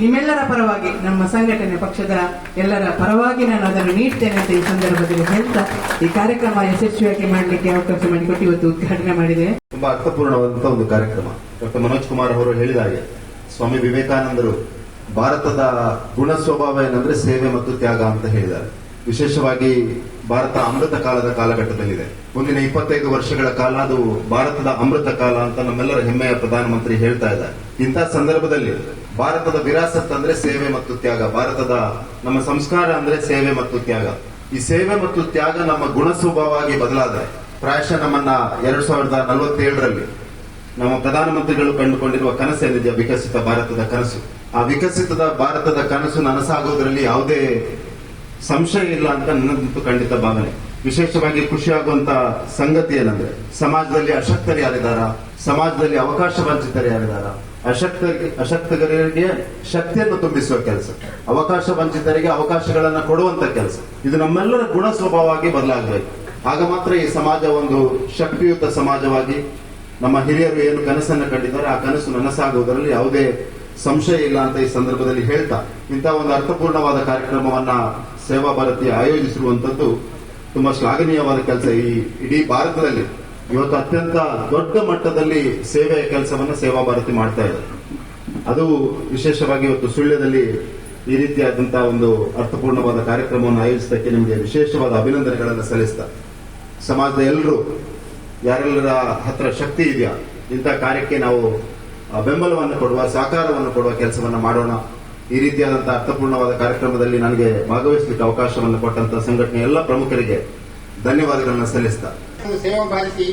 ನಿಮ್ಮೆಲ್ಲರ ಪರವಾಗಿ, ನಮ್ಮ ಸಂಘಟನೆ ಪಕ್ಷದ ಎಲ್ಲರ ಪರವಾಗಿ ನಾನು ಅದನ್ನು ನೀಡ್ತೇನೆ ಅಂತ ಈ ಸಂದರ್ಭದಲ್ಲಿ ಹೇಳ್ತಾ ಈ ಕಾರ್ಯಕ್ರಮ ಯಶಸ್ವಿಯಾಗಿ ಮಾಡಲಿಕ್ಕೆ ಅವಕಾಶ ಮಾಡಿಕೊಟ್ಟು ಇವತ್ತು ಉದ್ಘಾಟನೆ ಮಾಡಿದೆ ತುಂಬಾ ಅರ್ಥಪೂರ್ಣವಾದಂತಹ ಒಂದು ಕಾರ್ಯಕ್ರಮ. ಡಾಕ್ಟರ್ ಮನೋಜ್ ಕುಮಾರ್ ಅವರು ಹೇಳಿದ ಸ್ವಾಮಿ ವಿವೇಕಾನಂದರು ಭಾರತದ ಗುಣ ಸ್ವಭಾವ ಏನಂದ್ರೆ ಸೇವೆ ಮತ್ತು ತ್ಯಾಗ ಅಂತ ಹೇಳಿದ್ದಾರೆ. ವಿಶೇಷವಾಗಿ ಭಾರತ ಅಮೃತ ಕಾಲದ ಕಾಲಘಟ್ಟದಲ್ಲಿದೆ. ಮುಂದಿನ ಇಪ್ಪತ್ತೈದು ವರ್ಷಗಳ ಕಾಲ ಅದು ಭಾರತದ ಅಮೃತ ಕಾಲ ಅಂತ ನಮ್ಮೆಲ್ಲರ ಹೆಮ್ಮೆಯ ಪ್ರಧಾನಮಂತ್ರಿ ಹೇಳ್ತಾ ಇದ್ದಾರೆ. ಇಂತಹ ಸಂದರ್ಭದಲ್ಲಿ ಭಾರತದ ವಿರಾಸತ್ ಅಂದ್ರೆ ಸೇವೆ ಮತ್ತು ತ್ಯಾಗ, ಭಾರತದ ನಮ್ಮ ಸಂಸ್ಕಾರ ಅಂದ್ರೆ ಸೇವೆ ಮತ್ತು ತ್ಯಾಗ. ಈ ಸೇವೆ ಮತ್ತು ತ್ಯಾಗ ನಮ್ಮ ಗುಣ ಸ್ವಭಾವವಾಗಿ ಬದಲಾದರೆ, ಪ್ರಾಯಶಃ ನಮ್ಮನ್ನ ಎರಡ್ ಸಾವಿರದ ನಲವತ್ತೇಳರಲ್ಲಿ ನಮ್ಮ ಪ್ರಧಾನಮಂತ್ರಿಗಳು ಕಂಡುಕೊಂಡಿರುವ ಕನಸೇನಿದೆ ವಿಕಸಿತ ಭಾರತದ ಕನಸು. ಆ ವಿಕಸಿತದ ಭಾರತದ ಕನಸು ನನಸಾಗೋದ್ರಲ್ಲಿ ಯಾವುದೇ ಸಂಶಯ ಇಲ್ಲ ಅಂತ ನನಗಂತೂ ಖಂಡಿತ ಭಾವನೆ. ವಿಶೇಷವಾಗಿ ಖುಷಿಯಾಗುವಂತ ಸಂಗತಿ ಏನಂದ್ರೆ, ಸಮಾಜದಲ್ಲಿ ಅಶಕ್ತರು ಯಾರಿದಾರ ಸಮಾಜದಲ್ಲಿ ಅವಕಾಶ ವಂಚಿತರು ಯಾರಿದಾರ ಅಶಕ್ತ ಅಶಕ್ತರಿಗೆ ಶಕ್ತಿಯನ್ನು ತುಂಬಿಸುವ ಕೆಲಸ. ಅವಕಾಶ ವಂಚಿತರಿಗೆ ಅವಕಾಶಗಳನ್ನ ಕೊಡುವಂತ ಕೆಲಸ. ಇದು ನಮ್ಮೆಲ್ಲರ ಗುಣ ಸ್ವಭಾವವಾಗಿ ಬದಲಾಗಬೇಕು. ಆಗ ಮಾತ್ರ ಈ ಸಮಾಜ ಒಂದು ಶಕ್ತಿಯುತ ಸಮಾಜವಾಗಿ ನಮ್ಮ ಹಿರಿಯರು ಏನು ಕನಸನ್ನು ಕಂಡಿದ್ದಾರೆ, ಆ ಕನಸು ನನಸಾಗುವುದರಲ್ಲಿ ಯಾವುದೇ ಸಂಶಯ ಇಲ್ಲ ಅಂತ ಈ ಸಂದರ್ಭದಲ್ಲಿ ಹೇಳ್ತಾ ಇಂತಹ ಒಂದು ಅರ್ಥಪೂರ್ಣವಾದ ಕಾರ್ಯಕ್ರಮವನ್ನ ಸೇವಾ ಭಾರತಿ ಆಯೋಜಿಸಿರುವಂತದ್ದು ತುಂಬಾ ಶ್ಲಾಘನೀಯವಾದ ಕೆಲಸ ಈ ಇಡೀ ಭಾರತದಲ್ಲಿ. ಇವತ್ತು ಅತ್ಯಂತ ದೊಡ್ಡ ಮಟ್ಟದಲ್ಲಿ ಸೇವೆಯ ಕೆಲಸವನ್ನ ಸೇವಾ ಭಾರತಿ ಮಾಡ್ತಾ ಇದೆ. ಅದು ವಿಶೇಷವಾಗಿ ಇವತ್ತು ಸುಳ್ಯದಲ್ಲಿ ಈ ರೀತಿಯಾದಂತಹ ಒಂದು ಅರ್ಥಪೂರ್ಣವಾದ ಕಾರ್ಯಕ್ರಮವನ್ನು ಆಯೋಜಿಸಕ್ಕೆ ನಿಮಗೆ ವಿಶೇಷವಾದ ಅಭಿನಂದನೆಗಳನ್ನು ಸಲ್ಲಿಸ್ತಾ, ಸಮಾಜದ ಎಲ್ಲರೂ, ಯಾರೆಲ್ಲರ ಹತ್ರ ಶಕ್ತಿ ಇದೆಯಾ, ಇಂಥ ಕಾರ್ಯಕ್ಕೆ ನಾವು ಬೆಂಬಲವನ್ನು ಕೊಡುವ ಸಹಕಾರವನ್ನು ಕೊಡುವ ಕೆಲಸವನ್ನು ಮಾಡೋಣ. ಈ ರೀತಿಯಾದಂತಹ ಅರ್ಥಪೂರ್ಣವಾದ ಕಾರ್ಯಕ್ರಮದಲ್ಲಿ ನನಗೆ ಭಾಗವಹಿಸಲಿಕ್ಕೆ ಅವಕಾಶವನ್ನು ಕೊಟ್ಟಂತಹ ಸಂಘಟನೆ ಎಲ್ಲ ಪ್ರಮುಖರಿಗೆ ಧನ್ಯವಾದಗಳನ್ನು ಸಲ್ಲಿಸ್ತಾ. ಸೇವಾ ಭಾರತಿ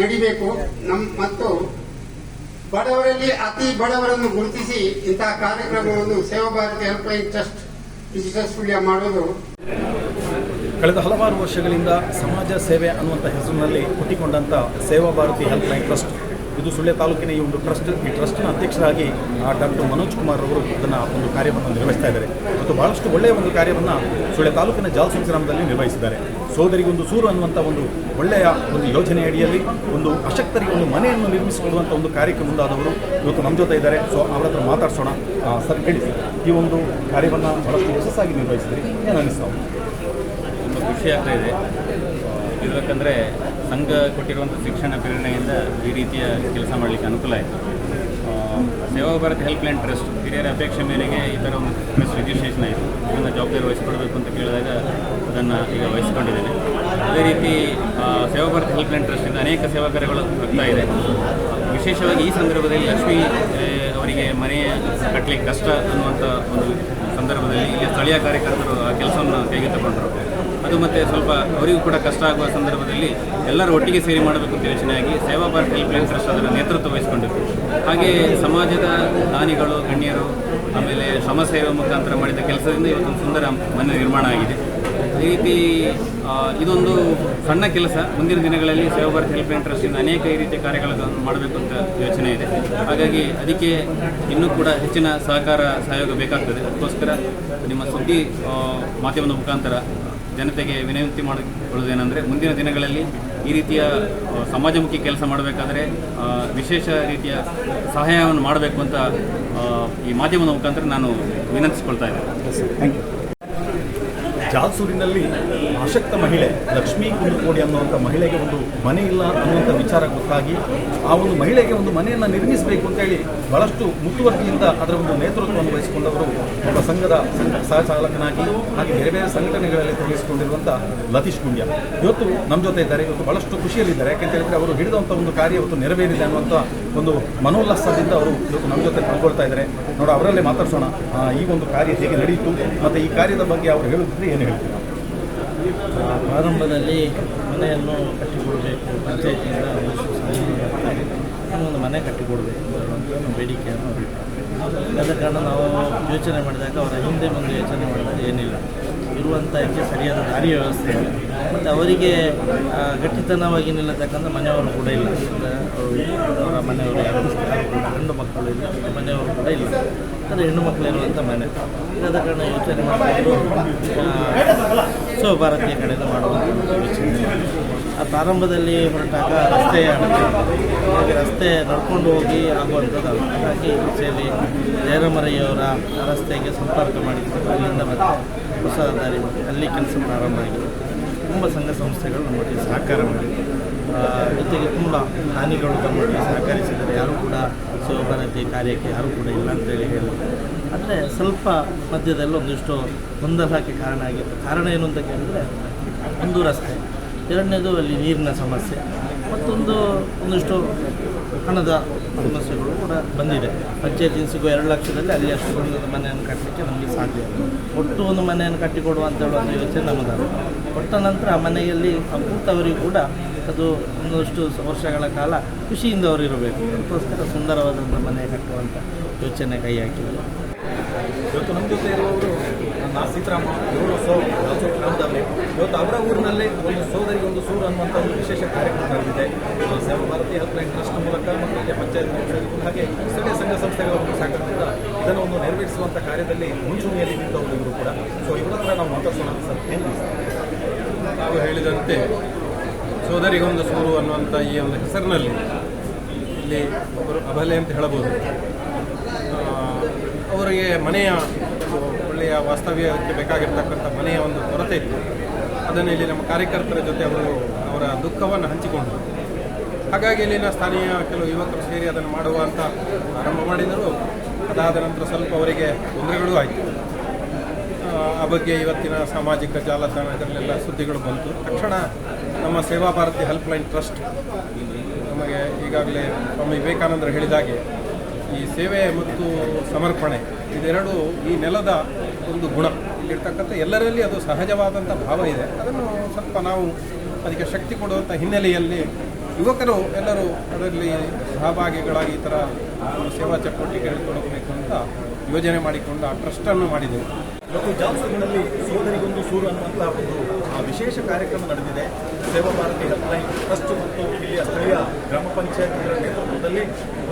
ನಡಿಬೇಕು. ನಮ್ ಮತ್ತು ಬಡವರಲ್ಲಿ ಅತಿ ಬಡವರನ್ನು ಗುರುತಿಸಿ ಇಂತಹ ಕಾರ್ಯಕ್ರಮವನ್ನು ಸೇವಾ ಭಾರತಿ ಹೆಲ್ಪ್ಲೈನ್ ಟ್ರಸ್ಟ್ ಯಶಸ್ವಿಯ ಮಾಡೋದು. ಕಳೆದ ಹಲವಾರು ವರ್ಷಗಳಿಂದ ಸಮಾಜ ಸೇವೆ ಅನ್ನುವಂಥ ಹೆಸರಿನಲ್ಲಿ ಹುಟ್ಟಿಕೊಂಡಂಥ ಸೇವಾ ಭಾರತಿ ಹೆಲ್ಪ್ಲೈನ್ ಟ್ರಸ್ಟ್ ಇದು ಸುಳ್ಯ ತಾಲೂಕಿನ ಈ ಒಂದು ಟ್ರಸ್ಟ್, ಈ ಟ್ರಸ್ಟ್ನ ಅಧ್ಯಕ್ಷರಾಗಿ ಡಾಕ್ಟರ್ ಮನೋಜ್ ಕುಮಾರ್ ಅವರು ಅದನ್ನು ಒಂದು ಕಾರ್ಯವನ್ನು ನಿರ್ವಹಿಸ್ತಾ ಇದ್ದಾರೆ. ಮತ್ತು ಬಹಳಷ್ಟು ಒಳ್ಳೆಯ ಒಂದು ಕಾರ್ಯವನ್ನು ಸುಳ್ಯ ತಾಲೂಕಿನ ಜಾಲ್ಸಿಂಗ್ ಗ್ರಾಮದಲ್ಲಿ ನಿರ್ವಹಿಸಿದ್ದಾರೆ. ಸೋದರಿಗೊಂದು ಸೂರು ಅನ್ನುವಂಥ ಒಂದು ಒಳ್ಳೆಯ ಒಂದು ಯೋಜನೆ ಅಡಿಯಲ್ಲಿ ಒಂದು ಅಶಕ್ತರಿಗೆ ಒಂದು ಮನೆಯನ್ನು ನಿರ್ಮಿಸಿಕೊಳ್ಳುವಂಥ ಒಂದು ಕಾರ್ಯಕ್ಕೆ ಮುಂದಾದವರು ಇವತ್ತು ನಮ್ಮ ಜೊತೆ ಇದ್ದಾರೆ. ಸೊ ಅವರ ಹತ್ರ ಮಾತಾಡ್ಸೋಣ. ಸರ್ ಹೇಳಿ ಈ ಒಂದು ಕಾರ್ಯವನ್ನು ಬಹಳಷ್ಟು ಯಶಸ್ಸಾಗಿ ನಿರ್ವಹಿಸಿದ್ರಿ. ಏನು ಅನಿಸ್ತಾವೆ ತುಂಬ ಖುಷಿ ಆಗ್ತಾ ಇದೆ. ಇರಬೇಕಂದ್ರೆ ಸಂಘ ಕೊಟ್ಟಿರುವಂಥ ಶಿಕ್ಷಣ ಪ್ರೇರಣೆಯಿಂದ ಈ ರೀತಿಯ ಕೆಲಸ ಮಾಡಲಿಕ್ಕೆ ಅನುಕೂಲ ಆಯಿತು. ಸೇವಾ ಭಾರತಿ ಹೆಲ್ಪ್ಲೈನ್ ಟ್ರಸ್ಟ್ ಹಿರಿಯರ ಅಪೇಕ್ಷೆ ಮೇರೆಗೆ ಈ ಥರ ಒಂದು ಟ್ರಸ್ಟ್ ರಿಜಿಸ್ಟ್ರೇಷನ್ ಆಯಿತು. ಅದನ್ನು ಜವಾಬ್ದಾರಿ ವಹಿಸ್ಕೊಡ್ಬೇಕು ಅಂತ ಕೇಳಿದಾಗ ಅದನ್ನು ಈಗ ವಹಿಸಿಕೊಂಡಿದ್ದೇನೆ. ಅದೇ ರೀತಿ ಸೇವಾ ಹೆಲ್ಪ್ ಹೆಲ್ಪ್ಲೈನ್ ಟ್ರಸ್ಟಿಂದ ಅನೇಕ ಸೇವಾ ಕಾರ್ಯಗಳು ಆಗ್ತಾ ಇದೆ. ವಿಶೇಷವಾಗಿ ಈ ಸಂದರ್ಭದಲ್ಲಿ ಲಕ್ಷ್ಮಿ ಅವರಿಗೆ ಮನೆ ಕಟ್ಟಲಿಕ್ಕೆ ಕಷ್ಟ ಅನ್ನುವಂಥ ಒಂದು ಸಂದರ್ಭದಲ್ಲಿ ಇಲ್ಲಿ ಸ್ಥಳೀಯ ಕಾರ್ಯಕರ್ತರು ಆ ಕೆಲಸವನ್ನು ಕೈಗೆ ತಗೊಂಡರು ಅದು ಮತ್ತು ಸ್ವಲ್ಪ ಅವರಿಗೂ ಕೂಡ ಕಷ್ಟ ಆಗುವ ಸಂದರ್ಭದಲ್ಲಿ ಎಲ್ಲರೂ ಒಟ್ಟಿಗೆ ಸೇರಿ ಮಾಡಬೇಕು ಅಂತ ಯೋಚನೆಯಾಗಿ ಸೇವಾ ಭಾರತ್ ಹೆಲ್ಪ್ಲೈನ್ ಟ್ರಸ್ಟ್ ಅದರ ನೇತೃತ್ವ ವಹಿಸಿಕೊಂಡಿತ್ತು ಹಾಗೆ ಸಮಾಜದ ದಾನಿಗಳು, ಗಣ್ಯರು, ಆಮೇಲೆ ಶ್ರಮ ಸೇವೆ ಮುಖಾಂತರ ಮಾಡಿದ ಕೆಲಸದಿಂದ ಇವತ್ತೊಂದು ಸುಂದರ ಮನೆ ನಿರ್ಮಾಣ ಆಗಿದೆ. ಅದೇ ರೀತಿ ಇದೊಂದು ಸಣ್ಣ ಕೆಲಸ. ಮುಂದಿನ ದಿನಗಳಲ್ಲಿ ಸೇವಾ ಭಾರತ್ ಹೆಲ್ಪ್ಲೈನ್ ಟ್ರಸ್ಟಿಂದ ಅನೇಕ ಈ ರೀತಿಯ ಕಾರ್ಯಗಳನ್ನು ಮಾಡಬೇಕು ಅಂತ ಯೋಚನೆ ಇದೆ. ಹಾಗಾಗಿ ಅದಕ್ಕೆ ಇನ್ನೂ ಕೂಡ ಹೆಚ್ಚಿನ ಸಹಕಾರ, ಸಹಯೋಗ ಬೇಕಾಗ್ತದೆ. ಅದಕ್ಕೋಸ್ಕರ ನಿಮ್ಮ ಸುದ್ದಿ ಮಾಧ್ಯಮದ ಮುಖಾಂತರ ಜನತೆಗೆ ವಿನಂತಿ ಮಾಡಿಕೊಳ್ಳೋದೇನೆಂದರೆ ಮುಂದಿನ ದಿನಗಳಲ್ಲಿ ಈ ರೀತಿಯ ಸಮಾಜಮುಖಿ ಕೆಲಸ ಮಾಡಬೇಕಾದ್ರೆ ವಿಶೇಷ ರೀತಿಯ ಸಹಾಯವನ್ನು ಮಾಡಬೇಕು ಅಂತ ಈ ಮಾಧ್ಯಮದ ಮುಖಾಂತರ ನಾನು ವಿನಂತಿಸ್ಕೊಳ್ತಾ ಇದ್ದೇನೆ. ಜಾಲ್ಸೂರಿನಲ್ಲಿ ಆಸಕ್ತ ಮಹಿಳೆ ಲಕ್ಷ್ಮೀ ಕುಂದುಕೋಡಿ ಅನ್ನುವಂಥ ಮಹಿಳೆಗೆ ಒಂದು ಮನೆ ಇಲ್ಲ ಅನ್ನುವಂಥ ವಿಚಾರ ಗೊತ್ತಾಗಿ ಆ ಒಂದು ಮಹಿಳೆಗೆ ಒಂದು ಮನೆಯನ್ನು ನಿರ್ಮಿಸಬೇಕು ಅಂತೇಳಿ ಬಹಳಷ್ಟು ಮುತುವರ್ಜಿಯಿಂದ ಅದರ ಒಂದು ನೇತೃತ್ವವನ್ನು ವಹಿಸಿಕೊಂಡವರು ಒಬ್ಬ ಸಂಘದ ಸಹಚಾಲಕನಾಗಿ ಸಹ ಚಾಲಕನಾಗಿ ಹಾಗೆ ಬೇರೆ ಬೇರೆ ಸಂಘಟನೆಗಳಲ್ಲಿ ತೊಡಗಿಸಿಕೊಂಡಿರುವಂಥ ಲತೀಶ್ ಗುಂಡ್ಯ. ಇವತ್ತು ನಮ್ಮ ಜೊತೆ ಇದ್ದಾರೆ, ಇವತ್ತು ಬಹಳಷ್ಟು ಖುಷಿಯಲ್ಲಿದ್ದಾರೆ. ಯಾಕೆಂತ ಹೇಳಿದ್ರೆ ಅವರು ಹಿಡಿದಂಥ ಒಂದು ಕಾರ್ಯ ಇವತ್ತು ನೆರವೇರಿದೆ ಅನ್ನುವಂಥ ಒಂದು ಮನೋಲ್ಲಾಸದಿಂದ ಅವರು ಇವತ್ತು ನಮ್ಮ ಜೊತೆ ಪಾಲ್ಗೊಳ್ತಾ ಇದ್ದಾರೆ. ನೋಡಿ, ಅವರಲ್ಲೇ ಮಾತಾಡ್ಸೋಣ. ಈ ಒಂದು ಕಾರ್ಯ ಹೇಗೆ ನಡೆಯಿತು ಮತ್ತು ಈ ಕಾರ್ಯದ ಬಗ್ಗೆ ಅವರು ಹೇಳುತ್ತಿದ್ರೆ ಏನು ಹೇಳ್ತೀರಾ? ಆರಂಭದಲ್ಲಿ ಮನೆಯನ್ನು ಕಟ್ಟಿಕೊಡಬೇಕು, ಪಂಚಾಯತಿಯಿಂದ ಒಂದು ಮನೆ ಕಟ್ಟಿಕೊಡಬೇಕು ಒಂದು ಬೇಡಿಕೆಯನ್ನು ಆದ ಕಾರಣ ನಾವು ಯೋಚನೆ ಮಾಡಿದಾಗ ಅವರ ಹಿಂದೆ ಮುಂದೆ ಯೋಚನೆ ಮಾಡಿದಾಗ ಏನಿಲ್ಲ. ಇರುವಂಥ ಸರಿಯಾದ ದಾರಿ ವ್ಯವಸ್ಥೆ ಇಲ್ಲ. ಮತ್ತು ಅವರಿಗೆ ಗಟ್ಟಿತನವಾಗಿ ನಿಲ್ಲತಕ್ಕಂಥ ಮನೆಯವರು ಕೂಡ ಇಲ್ಲ. ಅವರು ಮನೆಯವರು ಯಾರು? ಗಂಡು ಮಕ್ಕಳು ಇಲ್ಲ ಮನೆಯವರು ಕೂಡ ಇಲ್ಲ. ಅಂದರೆ ಹೆಣ್ಣು ಮಕ್ಕಳು ಇರುವಂಥ ಮನೆ. ಇದಾದ ಕಾರಣ ಯೋಚನೆ ಮಾಡಿಕೊಂಡು ಸೊ ಭಾರತೀಯ ಕಡೆಯಿಂದ ಮಾಡುವಂಥ ಆ ಪ್ರಾರಂಭದಲ್ಲಿ ಹೊರಟಾಗ ರಸ್ತೆಯ ಹಾಗೆ ರಸ್ತೆ ನಡ್ಕೊಂಡು ಹೋಗಿ ಆಗುವಂಥದ್ದು ಹಾಗಾಗಿ ಸೇರಿ ಜಯರಾಮರಯ್ಯವರ ರಸ್ತೆಗೆ ಸಂಪರ್ಕ ಮಾಡಿಕೊಂಡು ಅಲ್ಲಿಂದ ಮತ್ತೆ ಹೊಸ ದಾರಿ, ಅಲ್ಲಿ ಕೆಲಸ ಪ್ರಾರಂಭ ಆಗಿದೆ. ತುಂಬ ಸಂಘ ಸಂಸ್ಥೆಗಳು ನಮ್ಮೊಟ್ಟಿಗೆ ಸಹಕಾರ ಮಾಡಿದೆ. ಜೊತೆಗೆ ತುಂಬ ದಾನಿಗಳು ತಮ್ಮೊಟ್ಟಿಗೆ ಸಹಕರಿಸಿದ್ದಾರೆ. ಯಾರೂ ಕೂಡ ಶಿವಭಾರತಿ ಕಾರ್ಯಕ್ಕೆ ಯಾರೂ ಕೂಡ ಇಲ್ಲ ಅಂತೇಳಿ ಹೇಳಿ ಆದರೆ ಸ್ವಲ್ಪ ಮಧ್ಯದಲ್ಲಿ ಒಂದಿಷ್ಟು ಗೊಂದಲಕ್ಕೆ ಕಾರಣ ಆಗಿತ್ತು. ಕಾರಣ ಏನು ಅಂತ ಕೇಳಿದರೆ, ಒಂದು ರಸ್ತೆ. ಎರಡನೇದು ಅಲ್ಲಿ ನೀರಿನ ಸಮಸ್ಯೆ. ಮತ್ತೊಂದು ಒಂದಿಷ್ಟು ಹಣದ ಸಮಸ್ಯೆಗಳು ಕೂಡ ಬಂದಿದೆ. ಅಚ್ಚೆ ಜಿನ್ಸಿಗೂ ಎರಡು ಲಕ್ಷದಲ್ಲಿ ಅಲ್ಲಿ ಅಷ್ಟು ಮನೆಯನ್ನು ಕಟ್ಟಲಿಕ್ಕೆ ನಮಗೆ ಸಾಧ್ಯ. ಒಟ್ಟು ಒಂದು ಮನೆಯನ್ನು ಕಟ್ಟಿಕೊಡುವ ಅಂತ ಯೋಚನೆ ನಮ್ಮದಾದ ಕೊಟ್ಟ ನಂತರ ಆ ಮನೆಯಲ್ಲಿ ಕೂತವರಿಗೂ ಕೂಡ ಅದು ಒಂದಷ್ಟು ವರ್ಷಗಳ ಕಾಲ ಖುಷಿಯಿಂದ ಅವರು ಇರಬೇಕು ಅದಕ್ಕೋಸ್ಕರ ಸುಂದರವಾದಂಥ ಮನೆ ಕಟ್ಟುವಂಥ ಯೋಚನೆ ಕೈ ಹಾಕಿದ್ದಾರೆ ಇವತ್ತು ನಮ್ಮ ಜೊತೆ ಇರುವವರು ನನ್ನ ಸೀತಾರಾಮ ಇವರು ಸೋ ರಾಜೋಟ್ ಗ್ರಾಮದಲ್ಲಿ ಇವತ್ತು ಅವರ ಊರಿನಲ್ಲಿ ಒಂದು ಸೋದರಿಗೆ ಒಂದು ಸೂರು ಅನ್ನುವಂಥ ಒಂದು ವಿಶೇಷ ಕಾರ್ಯಕ್ರಮ ನಡೆದಿದೆ. ಸೇವಾ ಭಾರತಿ ಹೆಲ್ಪ್ಲೈನ್ ಟ್ರಸ್ಟ್ ಮೂಲಕ ಮತ್ತು ಇಲ್ಲಿ ಪಂಚಾಯತ್ ಹಾಗೆ ಸ್ಥಳೀಯ ಸಂಘ ಸಂಸ್ಥೆಗಳ ಸಹಕಾರದಿಂದ ಇದನ್ನು ಒಂದು ನೆರವೇರಿಸುವಂಥ ಕಾರ್ಯದಲ್ಲಿ ಮುಂಚೂಣಿಯಲ್ಲಿ ನಿಂತವರು ಇವರು ಕೂಡ. ಸೊ ಇವರ ಹತ್ರ ನಾವು ಮಾತಾಡ್ಸೋಣ ಸರ್. ನಾವು ಹೇಳಿದಂತೆ ಸೋದರಿಗೊಂದು ಸೂರು ಅನ್ನುವಂಥ ಈ ಒಂದು ಹೆಸರಿನಲ್ಲಿ ಇಲ್ಲಿ ಒಬ್ಬರು ಅಬಲೆ ಅಂತ ಹೇಳಬಹುದು. ಅವರಿಗೆ ಮನೆಯ ಒಳ್ಳೆಯ ವಾಸ್ತವ್ಯಕ್ಕೆ ಬೇಕಾಗಿರ್ತಕ್ಕಂಥ ಮನೆಯ ಒಂದು ಕೊರತೆ ಇತ್ತು. ಅದನ್ನು ಇಲ್ಲಿ ನಮ್ಮ ಕಾರ್ಯಕರ್ತರ ಜೊತೆ ಅವರು ಅವರ ದುಃಖವನ್ನು ಹಂಚಿಕೊಂಡರು. ಹಾಗಾಗಿ ಇಲ್ಲಿನ ಸ್ಥಳೀಯ ಕೆಲವು ಯುವಕರು ಸೇರಿ ಅದನ್ನು ಮಾಡುವ ಅಂತ ಆರಂಭ ಮಾಡಿದರು. ಅದಾದ ನಂತರ ಸ್ವಲ್ಪ ಅವರಿಗೆ ತೊಂದರೆಗಳೂ ಆಯಿತು. ಆ ಬಗ್ಗೆ ಇವತ್ತಿನ ಸಾಮಾಜಿಕ ಜಾಲತಾಣದಲ್ಲೆಲ್ಲ ಸುದ್ದಿಗಳು ಬಂತು. ತಕ್ಷಣ ನಮ್ಮ ಸೇವಾ ಭಾರತಿ ಹೆಲ್ಪ್ಲೈನ್ ಟ್ರಸ್ಟ್ ನಮಗೆ ಈಗಾಗಲೇ ಸ್ವಾಮಿ ವಿವೇಕಾನಂದರು ಹೇಳಿದಾಗೆ ಈ ಸೇವೆ ಮತ್ತು ಸಮರ್ಪಣೆ ಇದೆರಡು ಈ ನೆಲದ ಒಂದು ಗುಣ. ಇರ್ತಕ್ಕಂಥ ಎಲ್ಲರಲ್ಲಿ ಅದು ಸಹಜವಾದಂಥ ಭಾವ ಇದೆ. ಅದನ್ನು ಸ್ವಲ್ಪ ನಾವು ಅದಕ್ಕೆ ಶಕ್ತಿ ಕೊಡುವಂಥ ಹಿನ್ನೆಲೆಯಲ್ಲಿ ಯುವಕರು ಎಲ್ಲರೂ ಅದರಲ್ಲಿ ಸಹಭಾಗಿಗಳಾಗಿ ಈ ಥರ ಸೇವಾ ಚಟುವಟಿಕೆ ತೊಡಗಬೇಕು ಅಂತ ಯೋಜನೆ ಮಾಡಿಕೊಂಡು ಆ ಟ್ರಸ್ಟನ್ನು ಮಾಡಿದೆವು ಮತ್ತು ಜಾಲ್ಸೂರಿನಲ್ಲಿ ಸೋದರಿಗೊಂದು ಸೂರು ಅನ್ನುವಂಥ ಒಂದು ವಿಶೇಷ ಕಾರ್ಯಕ್ರಮ ನಡೆದಿದೆ. ಸೇವಾ ಭಾರತಿ ಹೆಲ್ಪ್ಲೈನ್ ಟ್ರಸ್ಟ್ ಮತ್ತು ಇಲ್ಲಿಯ ಸ್ಥಳೀಯ ಗ್ರಾಮ ಪಂಚಾಯತ್ ನೇತೃತ್ವದಲ್ಲಿ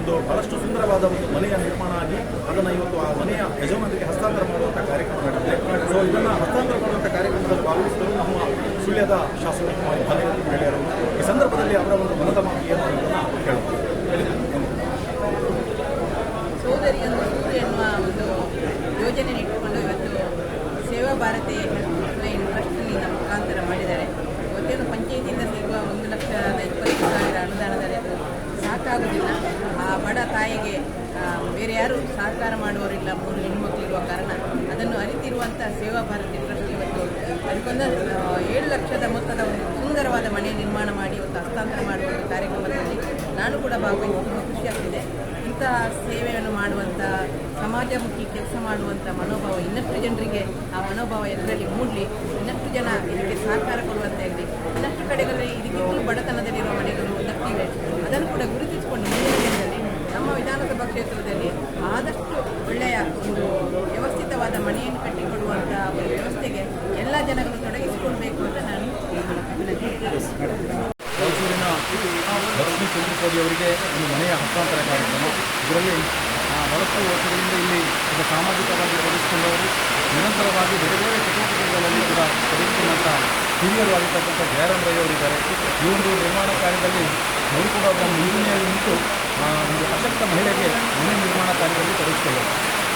ಒಂದು ಬಹಳಷ್ಟು ಸುಂದರವಾದ ಒಂದು ಮನೆಯ ನಿರ್ಮಾಣ ಆಗಿ ಅದನ್ನು ಇವತ್ತು ಆ ಮನೆಯ ಯಜಮಾನರಿಗೆ ಹಸ್ತಾಂತರ ಮಾಡುವಂಥ ಕಾರ್ಯಕ್ರಮ ನಡೆದಿದೆ. ಸೊ ಇದನ್ನು ಹಸ್ತಾಂತರ ಮಾಡುವಂಥ ಕಾರ್ಯಕ್ರಮದಲ್ಲಿ ಭಾಗವಹಿಸಿದರು ನಮ್ಮ ಸುಳ್ಯದ ಶಾಸಕ ಭಾಗವತ್ ಈ ಸಂದರ್ಭದಲ್ಲಿ ಅವರ ಒಂದು ಮನದ ಮಾತು ಏನು ಅನ್ನೋದನ್ನು ಎನ್ನುವ ಒಂದು ಯೋಜನೆ ಇಟ್ಟುಕೊಂಡು ಇವತ್ತು ಸೇವಾ ಭಾರತಿ ಹೆಲ್ಪ್ಲೈನ್ ನಮ್ಮ ಮುಖಾಂತರ ಮಾಡಿದ್ದಾರೆ. ಇವತ್ತೇನು ಪಂಚಾಯತಿಯಿಂದ ಸಿಗುವ ಒಂದು ಲಕ್ಷದ ಇಪ್ಪತ್ತು ಸಾವಿರ ಅನುದಾನದಲ್ಲಿ ಅದು ಸಾಕಾಗುವುದಿಲ್ಲ. ಬಡ ತಾಯಿಗೆ ಬೇರೆ ಯಾರು ಸಹಕಾರ ಮಾಡುವವರಿಲ್ಲ ಮೂರು ಹೆಣ್ಮಕ್ಳು ಇರುವ ಕಾರಣ ಅದನ್ನು ಅರಿತಿರುವಂಥ ಸೇವಾ ಭಾರತಿ ಟ್ರಸ್ಟ್ ಇವತ್ತು ಅದಕ್ಕೊಂದು ಏಳು ಲಕ್ಷದ ಮೊತ್ತದ ಒಂದು ಸುಂದರವಾದ ಮನೆ ನಿರ್ಮಾಣ ಮಾಡಿ ಇವತ್ತು ಹಸ್ತಾಂತರ ಮಾಡುವ ಕಾರ್ಯಕ್ರಮದಲ್ಲಿ ನಾನು ಕೂಡ ಭಾಗವಹಿಸಿ ತುಂಬ ಖುಷಿಯಾಗ್ತಿದೆ. ಇಂತಹ ಸೇವೆಯನ್ನು ಮಾಡುವಂಥ ಸಮಾಜಮುಖಿ ಕೆಲಸ ಮಾಡುವಂಥ ಮನೋಭಾವ ಇನ್ನಷ್ಟು ಜನರಿಗೆ, ಆ ಮನೋಭಾವ ಎಲ್ಲರಲ್ಲಿ ಮೂಡಲಿ, ಇನ್ನಷ್ಟು ಜನ ಇದಕ್ಕೆ ಸಹಕಾರ ಕೊಡುವಂತ ಇರಲಿ ಇನ್ನಷ್ಟು ಕಡೆಗಳಲ್ಲಿ ಇದಕ್ಕಿಂತಲೂ ಬಡತನದಲ್ಲಿರುವ ಮನೆಗಳು ಇನ್ನಷ್ಟಿವೆ ಅದನ್ನು ಕೂಡ ಗುರುತಿಸಿಕೊಂಡು ಮುಂದಿನ ದಿನದಲ್ಲಿ ನಮ್ಮ ವಿಧಾನಸಭಾ ಕ್ಷೇತ್ರದಲ್ಲಿ ಆದಷ್ಟು ಒಳ್ಳೆಯ ಒಂದು ವ್ಯವಸ್ಥಿತವಾದ ಮನೆಯನ್ನು ಕಟ್ಟಿಕೊಡುವಂಥ ಒಂದು ವ್ಯವಸ್ಥೆಗೆ ಎಲ್ಲ ಜನಗಳು ತೊಡಗಿಸಿಕೊಳ್ಬೇಕು ಅಂತ ನಾನು ವಿನಂತಿ ಮೈಸೂರಿನ ಲಕ್ಷ್ಮೀ ಚಂದ್ರಕೋಡಿ ಅವರಿಗೆ ಒಂದು ಮನೆಯ ಹಸ್ತಾಂತರ ಕಾರ್ಯಕ್ರಮ ಇದರಲ್ಲಿ ಆ, ಬಹಳಷ್ಟು ವರ್ಷಗಳಿಂದ ಇಲ್ಲಿ ಒಬ್ಬ ಸಾಮಾಜಿಕವಾಗಿ ತೊಡಗಿಸಿಕೊಂಡವರು ನಿರಂತರವಾಗಿ ಬೇರೆ ಬೇರೆ ಚಟುವಟಿಕೆಗಳಲ್ಲಿ ಕೂಡ ತೊಡಗಿಸಿಕೊಂಡಂಥ ಹಿರಿಯರು ಆಗಿರ್ತಕ್ಕಂಥ ಜಯರಾಮ್ ರೈ ಅವರಿದ್ದಾರೆ. ಈ ಒಂದು ನಿರ್ಮಾಣ ಕಾರ್ಯದಲ್ಲಿ ಅವರು ಕೂಡ ಒಬ್ಬ ಇಂಜಿನಿಯರ್ ನಿಂತು ಒಂದು ಅಶಕ್ತ ಮಹಿಳೆಗೆ ಮನೆ ನಿರ್ಮಾಣ ಕಾರ್ಯದಲ್ಲಿ ತೊಡಗಿಸ್ಕೊಳ್ಳೋದು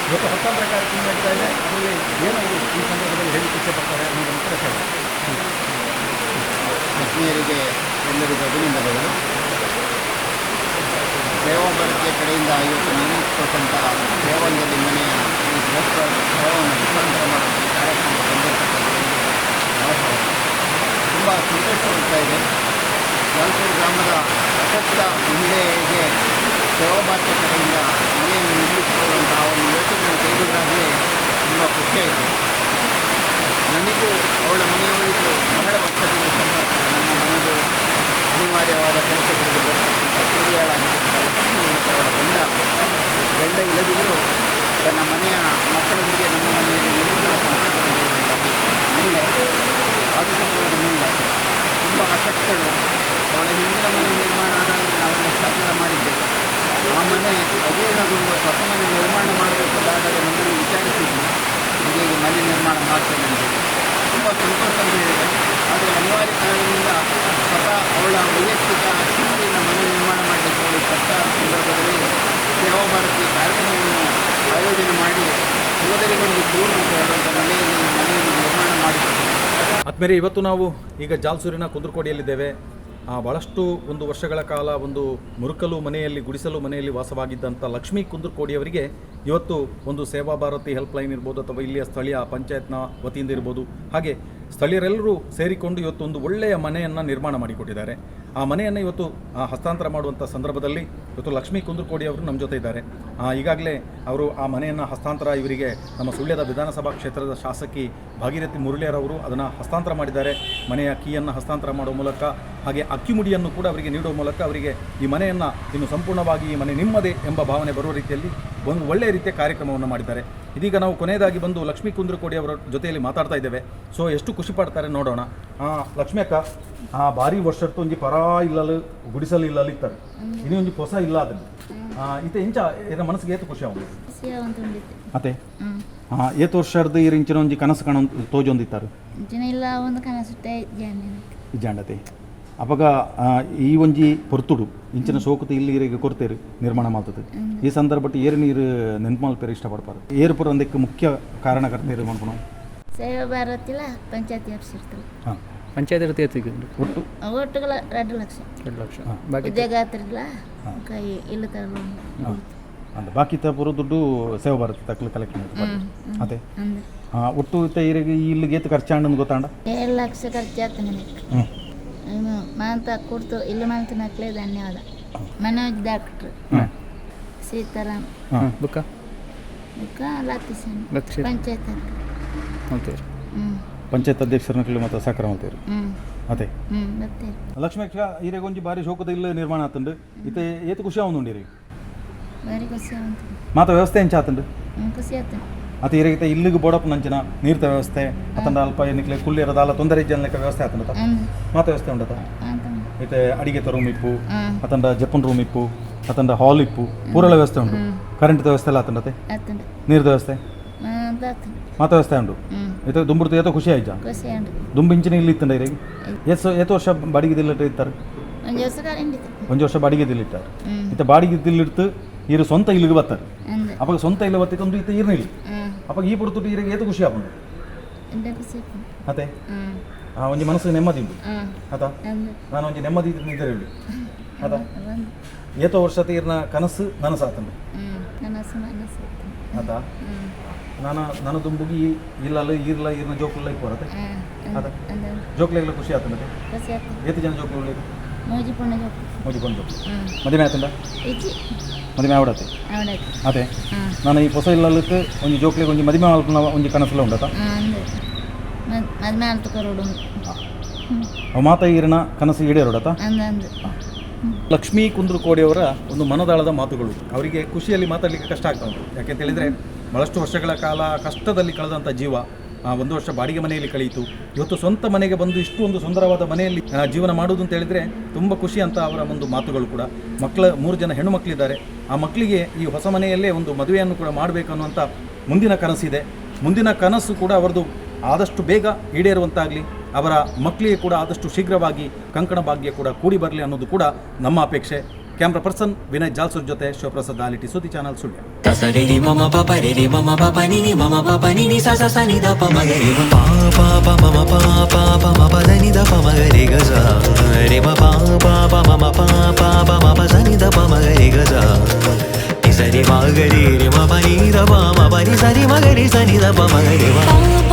ಇವತ್ತು ಹಸ್ತಾಂತರ ಕಾರ್ಯಕ್ರಮ ನಡೀತಾ ಇದೆ. ಅದರಲ್ಲಿ ಏನು ಈ ಸಂದರ್ಭದಲ್ಲಿ ಹೇಳಿ ಇಚ್ಛೆ ಪಡ್ತಾರೆ ಅನ್ನೋದನ್ನು ಕೂಡ ಆತ್ಮೀಯರಿಗೆ ಎಲ್ಲರಿಗೂ ಅಭಿನಂದನೆಗಳು. ಸೇವಾ ಕಡೆಯಿಂದ ಇವತ್ತು ನಿರ್ಮಿಸಿಕೊಟ್ಟಂತಹ ದೇವಾಲಯದಲ್ಲಿ ಮನೆಯ ಈ ಬೃಹತ್ ಸೇವೆಯನ್ನು ಹಸ್ತಾಂತರ ಮಾಡುವ ಕಾರ್ಯಕ್ರಮ ಬಂದಿರತಕ್ಕಂಥದ್ದು ತುಂಬ ಸಂತೋಷವಾಗ್ತಾ ಇದೆ. ಜಾಲ್ಪೂರ್ ಗ್ರಾಮದ ಪ್ರಸಕ್ತ ಮಹಿಳೆಗೆ ಸೇವಾಭಾರತ ಕಡೆಯಿಂದ ಮನೆಯನ್ನು ನಿರ್ಮಿಸಿಕೊಳ್ಳುವಂತಹ ಒಂದು ಯೋಚನೆಯನ್ನು ಕೈಗೊಂಡಾಗಲೇ ತುಂಬ ಖುಷಿಯಾಯಿತು ನನಗೂ ಅವಳ ಮನೆಯವರಿಗೂ ಬಹಳ ವರ್ಷದಿಂದ ಸಂಪರ್ಕ ನನ್ನ ಮನೆಯದು ಅನಿವಾರ್ಯವಾದ ಕೆಲಸಗಳಿಗೆ ಬರ್ತಕ್ಕಂಥ ಕೂಲಿಯಾಳಾಗಿರ್ತಕ್ಕಂಥ ಅವಳ ಗಂಡ ಗಂಡ ಇಲ್ಲದಿದ್ದರೂ ತನ್ನ ಮನೆಯ ಮಕ್ಕಳೊಂದಿಗೆ ನಮ್ಮ ಮನೆಯಲ್ಲಿ ನಿರ್ಮಾಣ ಸಂಪರ್ಕದಲ್ಲಿ ಮೇಲೆ ಆಫೀಸರ್ಗಳು ಮುಂದೆ. ತುಂಬ ಅಶಕ್ತರು ಅವಳ ಹಿಂದಿನ ಮನೆ ನಿರ್ಮಾಣ ಆದಾಗ ಅವರನ್ನು ಶಾಸನ ಮಾಡಿದ್ದೇವೆ ಆ ಮನೆ ಅಜೀರ್ಣಗೊಂಡು ಹೊಸ ಮನೆ ನಿರ್ಮಾಣ ಮಾಡಬೇಕು ನಮ್ಮನ್ನು ವಿಚಾರಿಸಿದ್ವಿ ಹೀಗೆ ಮನೆ ನಿರ್ಮಾಣ ಮಾಡ್ತೇನೆ ಅಂತ ತುಂಬ ಸಂತೋಷ ಅಂತ ಹೇಳಿದೆ ಆದರೆ ಅನಿವಾರ್ಯ ಕಾರಣದಿಂದ ಸ್ವತಃ ಅವಳ ವೈಯಕ್ತಿಕ ಶಿಸ್ತಿನ ಮನೆ ನಿರ್ಮಾಣ ಮಾಡಲಿಕ್ಕೆ ಅವಳು ಕಷ್ಟ ಸಂದರ್ಭದಲ್ಲಿ ಸೇವಾ ಭಾರತಿ ಕಾರ್ಯಕ್ರಮವನ್ನು ಆಯೋಜನೆ ಮಾಡಿ ಸೋದರಿಗೊಂದು ದೂರು ಹೇಳುವಂಥ ಮನೆಯಲ್ಲಿ ಮನೆಯನ್ನು ನಿರ್ಮಾಣ ಆದ್ಮೇಲೆ ಇವತ್ತು ನಾವು ಈಗ ಜಾಲ್ಸೂರಿನ ಕುಂದ್ರಕೋಡಿಯಲ್ಲಿದ್ದೇವೆ. ಭಾಳಷ್ಟು ಒಂದು ವರ್ಷಗಳ ಕಾಲ ಒಂದು ಮುರುಕಲು ಮನೆಯಲ್ಲಿ, ಗುಡಿಸಲು ಮನೆಯಲ್ಲಿ ವಾಸವಾಗಿದ್ದಂಥ ಲಕ್ಷ್ಮೀ ಕುಂದ್ರಕೋಡಿಯವರಿಗೆ ಇವತ್ತು ಒಂದು ಸೇವಾ ಭಾರತಿ ಹೆಲ್ಪ್ಲೈನ್ ಇರ್ಬೋದು ಅಥವಾ ಇಲ್ಲಿಯ ಸ್ಥಳೀಯ ಪಂಚಾಯತ್ನ ವತಿಯಿಂದ ಇರ್ಬೋದು. ಹಾಗೆ ಸ್ಥಳೀಯರೆಲ್ಲರೂ ಸೇರಿಕೊಂಡು ಇವತ್ತು ಒಂದು ಒಳ್ಳೆಯ ಮನೆಯನ್ನು ನಿರ್ಮಾಣ ಮಾಡಿಕೊಟ್ಟಿದ್ದಾರೆ. ಆ ಮನೆಯನ್ನು ಇವತ್ತು ಹಸ್ತಾಂತರ ಮಾಡುವಂಥ ಸಂದರ್ಭದಲ್ಲಿ ಇವತ್ತು ಲಕ್ಷ್ಮೀ ಕುಂದ್ರಕೋಡಿ ಅವರು ನಮ್ಮ ಜೊತೆ ಇದ್ದಾರೆ. ಈಗಾಗಲೇ ಅವರು ಆ ಮನೆಯನ್ನು ಹಸ್ತಾಂತರ ಇವರಿಗೆ ನಮ್ಮ ಸುಳ್ಯದ ವಿಧಾನಸಭಾ ಕ್ಷೇತ್ರದ ಶಾಸಕಿ ಭಾಗೀರಥಿ ಮುರಳಿಯರವರು ಅದನ್ನು ಹಸ್ತಾಂತರ ಮಾಡಿದ್ದಾರೆ. ಮನೆಯ ಕೀಯನ್ನು ಹಸ್ತಾಂತರ ಮಾಡುವ ಮೂಲಕ, ಹಾಗೆ ಅಕ್ಕಿಮುಡಿಯನ್ನು ಕೂಡ ಅವರಿಗೆ ನೀಡುವ ಮೂಲಕ ಅವರಿಗೆ ಈ ಮನೆಯನ್ನು ಇನ್ನು ಸಂಪೂರ್ಣವಾಗಿ ಈ ಮನೆ ನಿಮ್ಮದೇ ಎಂಬ ಭಾವನೆ ಬರುವ ರೀತಿಯಲ್ಲಿ ಒಂದು ಒಳ್ಳೆಯ ರೀತಿಯ ಕಾರ್ಯಕ್ರಮವನ್ನು ಮಾಡಿದ್ದಾರೆ. ಇದೀಗ ನಾವು ಕೊನೆಯದಾಗಿ ಬಂದು ಲಕ್ಷ್ಮೀ ಕುಂದ್ರಕೋಡಿ ಅವರ ಜೊತೆಯಲ್ಲಿ ಮಾತಾಡ್ತಾ ಇದ್ದೇವೆ. ಸೊ ಎಷ್ಟು ಖುಷಿ ಪಡ್ತಾರೆ ನೋಡೋಣ. ಲಕ್ಷ್ಮಿ ಅಕ್ಕ ಆ ಬಾರಿ ವರ್ಷತ್ತು ಒಂಜಿ ಪರ ಇಲ್ಲಲು ಗುಡಿಸಲು ಇಲ್ಲಲು ಇತ್ತಾರೆ ಇನ್ನೂ ಒಂಜಿ ಹೊಸ ಇಲ್ಲ ಅದನ್ನು ಇತ್ತೆ ಇಂಚ ಏನ ಮನಸ್ಸಿಗೆ ಏತು ಖುಷಿ ಆಗುತ್ತೆ ಅತ್ತೆ ಹಾಂ ಏತು ವರ್ಷದ ಈ ಇಂಚಿನ ಒಂಜಿ ಕನಸು ಕಾಣ ತೋಜೊಂದಿತ್ತಾರೆ? ಇಲ್ಲ ಒಂದು ಇಜ್ಜಾಂಡತೆ ಅವಾಗ ಆ, ಈ ಒಂಜಿ ಪೊರ್ತುಡು ಇಂಚಿನ ಶೋಕತೆ ಇಲ್ಲಿ ಇರಿಗೆ ಕೊರ್ತೇರು ನಿರ್ಮಾಣ ಮಾಡ್ತದೆ. ಈ ಸಂದರ್ಭಟ್ಟು ಏರು ನೀರು ನೆನ್ಪು ಮಲ್ಪೇರು ಇಷ್ಟಪಡ್ಪಾರು. ಏರು ಪುರ ಒಂದಕ್ಕೆ ಮುಖ್ಯ ಕಾರಣಕರ್ತೇರು ಮಾಡ್ಕೊಂಡು ಸೇವಾ ಭಾರತಿಲ ಪಂಚಾಯತಿ ಆಫೀಸ್ ಇರ್ತದೆ. ಹಾಂ. ಪಂಚಾಯತ್ ಎತ್ತಿಗೆ ಒಟ್ಟು? ಒಟ್ಟುಗಳ ಎರಡು ಲಕ್ಷ. ಎರಡು ಲಕ್ಷ ಬಾಕಿ ಹತ್ತಿರಲ್ಲ ಕೈ ಇಲ್ಲ ತರಲು ಹಾಂ. ಅಂದ ಬಾಕಿ ತಪುರು ದುಡ್ಡು ಸೇವ್ ಬರುತ್ತೆ ತಕ್ಕಲು ಕಲೆಕ್ಟ್ ಮಾಡಿ ಅದೇ. ಅಂದ್ರೆ ಹಾಂ ಒಟ್ಟು ಇರಿಗೆ ಇಲ್ಲಿಗೆ ಏತು ಖರ್ಚಾಂಡ್ ಗೊತ್ತಾಂಡ ಏಳು ಲಕ್ಷ ಖರ್ಚಾಗ್ತದೆ ನನಗೆ ಮಾಂತ ಕೊಡ್ತು ಇಲ್ಲಿ ಮಾಂತ ನಕ್ಲೆ ಧನ್ಯವಾದ. ಮನೋಜ್ ಡಾಕ್ಟ್ರು. ಸೀತಾರಾಮ್. ಹಾಂ. ಬುಕ್ಕ? ಬುಕ್ಕ ಲತೀಶನ್. ಪಂಚಾಯತ್ ಓಕೆ ಹ್ಞೂ ಪಂಚಾಯತ್ ಅಧ್ಯಕ್ಷರನ್ನ ಕೇಳಿ ಮತ್ತೆ ಸಾಕಾರ ಮಾಡ್ತೀರಿ ಮತ್ತೆ? ಅದೇ ಲಕ್ಷ್ಮೀ ಈರೆಗೆ ಬಾರಿ ಶೋಕದ ಇಲ್ಲ ನಿರ್ಮಾಣ ಆತಂಡು. ಇತ್ತೆ ಏತು ಖುಷಿ ಆವೊಂದುಂಡಿರಿ ಬಾರಿ ಖುಷಿ ಮಾತ ವ್ಯವಸ್ಥೆ ಎಂಚ ಆತಂಡು? ಖುಷಿ ಆಯ್ತು ಅತ ಇಲ್ಲಿಗೆ ಬೋಡಪ್ಪ ನಂಚಿನ ನೀರ್ತ ವ್ಯವಸ್ಥೆ ಅತಂಡ ಅಲ್ಪ ಏನಿಕ್ಲೆ ಕುಳ್ಳಿರದ ಅಲ್ಲ ತೊಂದರೆ ಜನಕ್ಕೆ ವ್ಯವಸ್ಥೆ ಆತಂಡ ಮಾತ ವ್ಯವಸ್ಥೆ ಉಂಡತ? ಇತ್ತೆ ಅಡಿಗೆ ರೂಮ್ ಇಪ್ಪು. ಅತಂಡ ಜಪನ್ ರೂಮ್ ಇಪ್ಪು ಅತಂಡ ಹಾಲ್ ಇಪ್ಪು ಪೂರಲ ವ್ಯವಸ್ಥೆ ಉಂಟು. ಕರೆಂಟ್ ವ್ಯವಸ್ಥೆ ಎಲ್ಲ ಆತಂಡತೆ? ಆತಂಡ. ನೀರ್ದ ವ್ಯವಸ್ಥೆ? ಅಂತ ಆತಂಡ ಮಾತ ವ್ಯವಸ್ಥೆ ಉಂಟು ಇತ್ತೆ ದುಂಬುಡ್ತು ಏತೋ ಖುಷಿ ಆಯ್ತಾ ಖುಷಿ ಉಂಟು ದುಂಬು ಇಂಚಿನ ಇಲ್ಲಿ ಇತ್ತಂಡ ಇರಿಗೆ ಎಸ್ ಏತು ವರ್ಷ ಬಾಡಿಗೆ ದಿಲ್ಲಿಟ್ಟು ಇತ್ತಾರೆ ಒಂದು ವರ್ಷ ಬಾಡಿಗೆ ದಿಲ್ಲಿಟ್ಟಾರೆ ಇತ್ತೆ ಬಾಡಿಗೆ ದಿಲ್ಲಿಡ್ತು ಇರು ಸ್ವಂತ ಇಲ್ಲಿಗೆ ಬರ್ತಾರೆ. ಅವಾಗ ಸ್ವಂತ ಇಲ್ಲ ಬತ್ತಿಕೊಂಡು ಇತ್ತೆ ಇರ್ನಿಲ್ಲ ಅವಾಗ ಈ ಪುಡ್ತು ಇರಿಗೆ ಏತು ಖುಷಿ ಆಯ್ತು ಅತ್ತೆ ಆ ಒಂಜಿ ಮನಸ್ಸಿಗೆ ನೆಮ್ಮದಿ ಉಂಟು. ಆತ? ನಾನು ಒಂಜಿ ನೆಮ್ಮದಿ ನಿದ್ರೆ ಹೇಳಿ. ಆತ? ಏತೋ ವರ್ಷ ತೀರ್ನ ಕನಸು ಮನಸ್ಸು ಆಯ್ತು ಆತ? ನಾನು ನನ್ನ ದುಂಬುಗಿ ಇಲ್ಲಲ್ಲ ಇರ್ಲ ಇರ್ನ ಜೋಕ್ಲ ಲೈಕ್ ಬರತ್ತೆ. ಅದ. ಜೋಕ್ಲೆಗ್ಲ ಖುಷಿ ಆತ ಖುಷಿ ಆಯ್ತು ಏತು ಜನ ಜೋಕ್ಲ ಉಳ್ಳಿ ಮೋಜಿ ಪೊಣ್ಣ ಜೋಕ್ ಮೋಜಿ ಪೊಣ್ಣ ಜೋಕ್ ಮದುವೆ ಆತಂಡ ಇಜ್ಜಿ. ಮದುವೆ ಆವಡತ್ತೆ? ಅವಡಾಯ್ತು ಅದೇ. ನಾನು ಈ ಹೊಸ ಇಲ್ಲಕ್ಕೆ ಒಂಜಿ ಜೋಕ್ಲಿಗೆ ಒಂಜಿ ಮದುವೆ ಮಲ್ಪನ ಒಂಜಿ ಕನಸಲ್ಲ ಉಂಡತ? ಮದುವೆ ಅಂದೆ. ಕರೋಡು ಅವ ಮಾತ ಈರಿನ ಕನಸು ಈಡೇರೋಡತ್ತ ಅಂದ ಅಂದು. ಲಕ್ಷ್ಮೀ ಕುಂದ್ರಕೋಡಿಯವರ ಒಂದು ಮನದಾಳದ ಮಾತುಗಳು. ಅವರಿಗೆ ಖುಷಿಯಲ್ಲಿ ಮಾತಾಡಲಿಕ್ಕೆ ಕಷ್ಟ ಆಗ್ತಾ ಉಂಟು. ಯಾಕೆಂತ ಬಹಳಷ್ಟು ವರ್ಷಗಳ ಕಾಲ ಕಷ್ಟದಲ್ಲಿ ಕಳೆದಂಥ ಜೀವ ಒಂದು ವರ್ಷ ಬಾಡಿಗೆ ಮನೆಯಲ್ಲಿ ಕಳೆಯಿತು ಇವತ್ತು ಸ್ವಂತ ಮನೆಗೆ ಬಂದು ಇಷ್ಟು ಒಂದು ಸುಂದರವಾದ ಮನೆಯಲ್ಲಿ ಜೀವನ ಮಾಡುವುದು ಅಂತ ಹೇಳಿದರೆ ತುಂಬ ಖುಷಿ ಅಂತ ಅವರ ಒಂದು ಮಾತುಗಳು ಕೂಡ. ಮಕ್ಕಳ ಮೂರು ಜನ ಹೆಣ್ಣು ಮಕ್ಕಳಿದ್ದಾರೆ ಆ ಮಕ್ಕಳಿಗೆ ಈ ಹೊಸ ಮನೆಯಲ್ಲೇ ಒಂದು ಮದುವೆಯನ್ನು ಕೂಡ ಮಾಡಬೇಕು ಅನ್ನುವಂಥ ಮುಂದಿನ ಕನಸಿದೆ. ಮುಂದಿನ ಕನಸು ಕೂಡ ಅವರದು ಆದಷ್ಟು ಬೇಗ ಈಡೇರುವಂತಾಗಲಿ. ಅವರ ಮಕ್ಕಳಿಗೆ ಕೂಡ ಆದಷ್ಟು ಶೀಘ್ರವಾಗಿ ಕಂಕಣ ಭಾಗ್ಯ ಕೂಡ ಕೂಡಿ ಬರಲಿ ಅನ್ನೋದು ಕೂಡ ನಮ್ಮ ಅಪೇಕ್ಷೆ. ಕ್ಯಾಮ್ರಾ ಪರ್ಸನ್ ವಿನಯ್ ಜಾಲ್ಸೂರ್ ಜೊತೆ ಶಿವಪ್ರಸಾದ್ ಆಲಿಟಿ ಸುದ್ದಿ ಚಾನಲ್ ಸುಳ್ಯ. ಸರಿ ರಿ ಮಮ ಪಪ ರೆ ರಿ ಮಮ ಪಪ ನಿ ನಿ ಮಮ ಪಾಪ ನಿ ನಿ ಸ ಸ ಸ ನಿ ದ ಪ ಮ ಗ ರಿ ಮ. ಪ ಪ ಪ ಮ ಮ ಪ ಪ ಪ ಮ ಪ ದ ನಿ ದ ಪ ಮ ಗ ರಿ ಗ ಸ. ರಿ ಮ ಪ ಪ ಪ ಮ ಮ ಪ ಪ ಪ ಮ ಪ ಸ ನಿ ದ ಪ ಮ ಗ ರಿ ಗ ಸ. ನಿ ಸ ರಿ ಮ ಗ ರಿ ರಿ ಮ ಪ ನಿ ದ ಪ ಮ ಪ ನಿ ಸ ರಿ ಮ ಗ ರಿ ಸ ನಿ ದ ಪ ಮ ಗ ರಿ ಮ.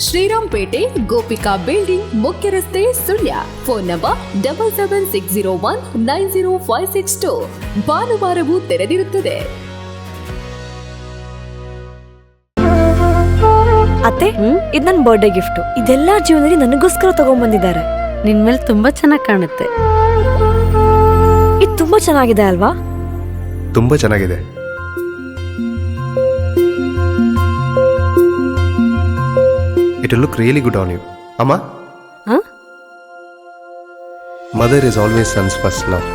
ಶ್ರೀರಾಮ್ಪೇಟೆ ಗೋಪಿಕಾ ಬಿಲ್ಡಿಂಗ್ ಮುಖ್ಯ ರಸ್ತೆ Sullia. Phone number double seven six zero one nine zero five six two ಭಾನುವಾರವೂ ತೆರೆದಿರುತ್ತದೆ. ಅತ್ತೆ ಇದು ನನ್ನ ಬರ್ಡೇ ಗಿಫ್ಟ್ ಇದೆಲ್ಲ ಜೀವನದಲ್ಲಿ ನನಗೋಸ್ಕರ ತಗೊಂಡ್ಬಂದಿದ್ದಾರೆ ನಿನ್ ಮೇಲೆ ತುಂಬಾ ಚೆನ್ನಾಗಿ ಕಾಣುತ್ತೆ. ಇದು ತುಂಬಾ ಚೆನ್ನಾಗಿದೆ ಅಲ್ವಾ? ತುಂಬಾ ಚೆನ್ನಾಗಿದೆ. It look really good on you ಅಮ್ಮ ಹ? Mother is always sons first love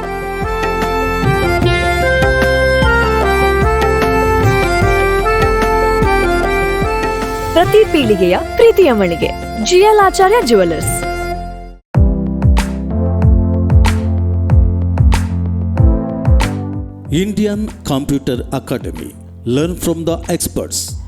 ಪ್ರತಿ ಪೀಳಿಗೆಯ ಪ್ರೀತಿಯ ಮಳಿಗೆ GL Acharya Jewellers Indian Computer Academy learn from the experts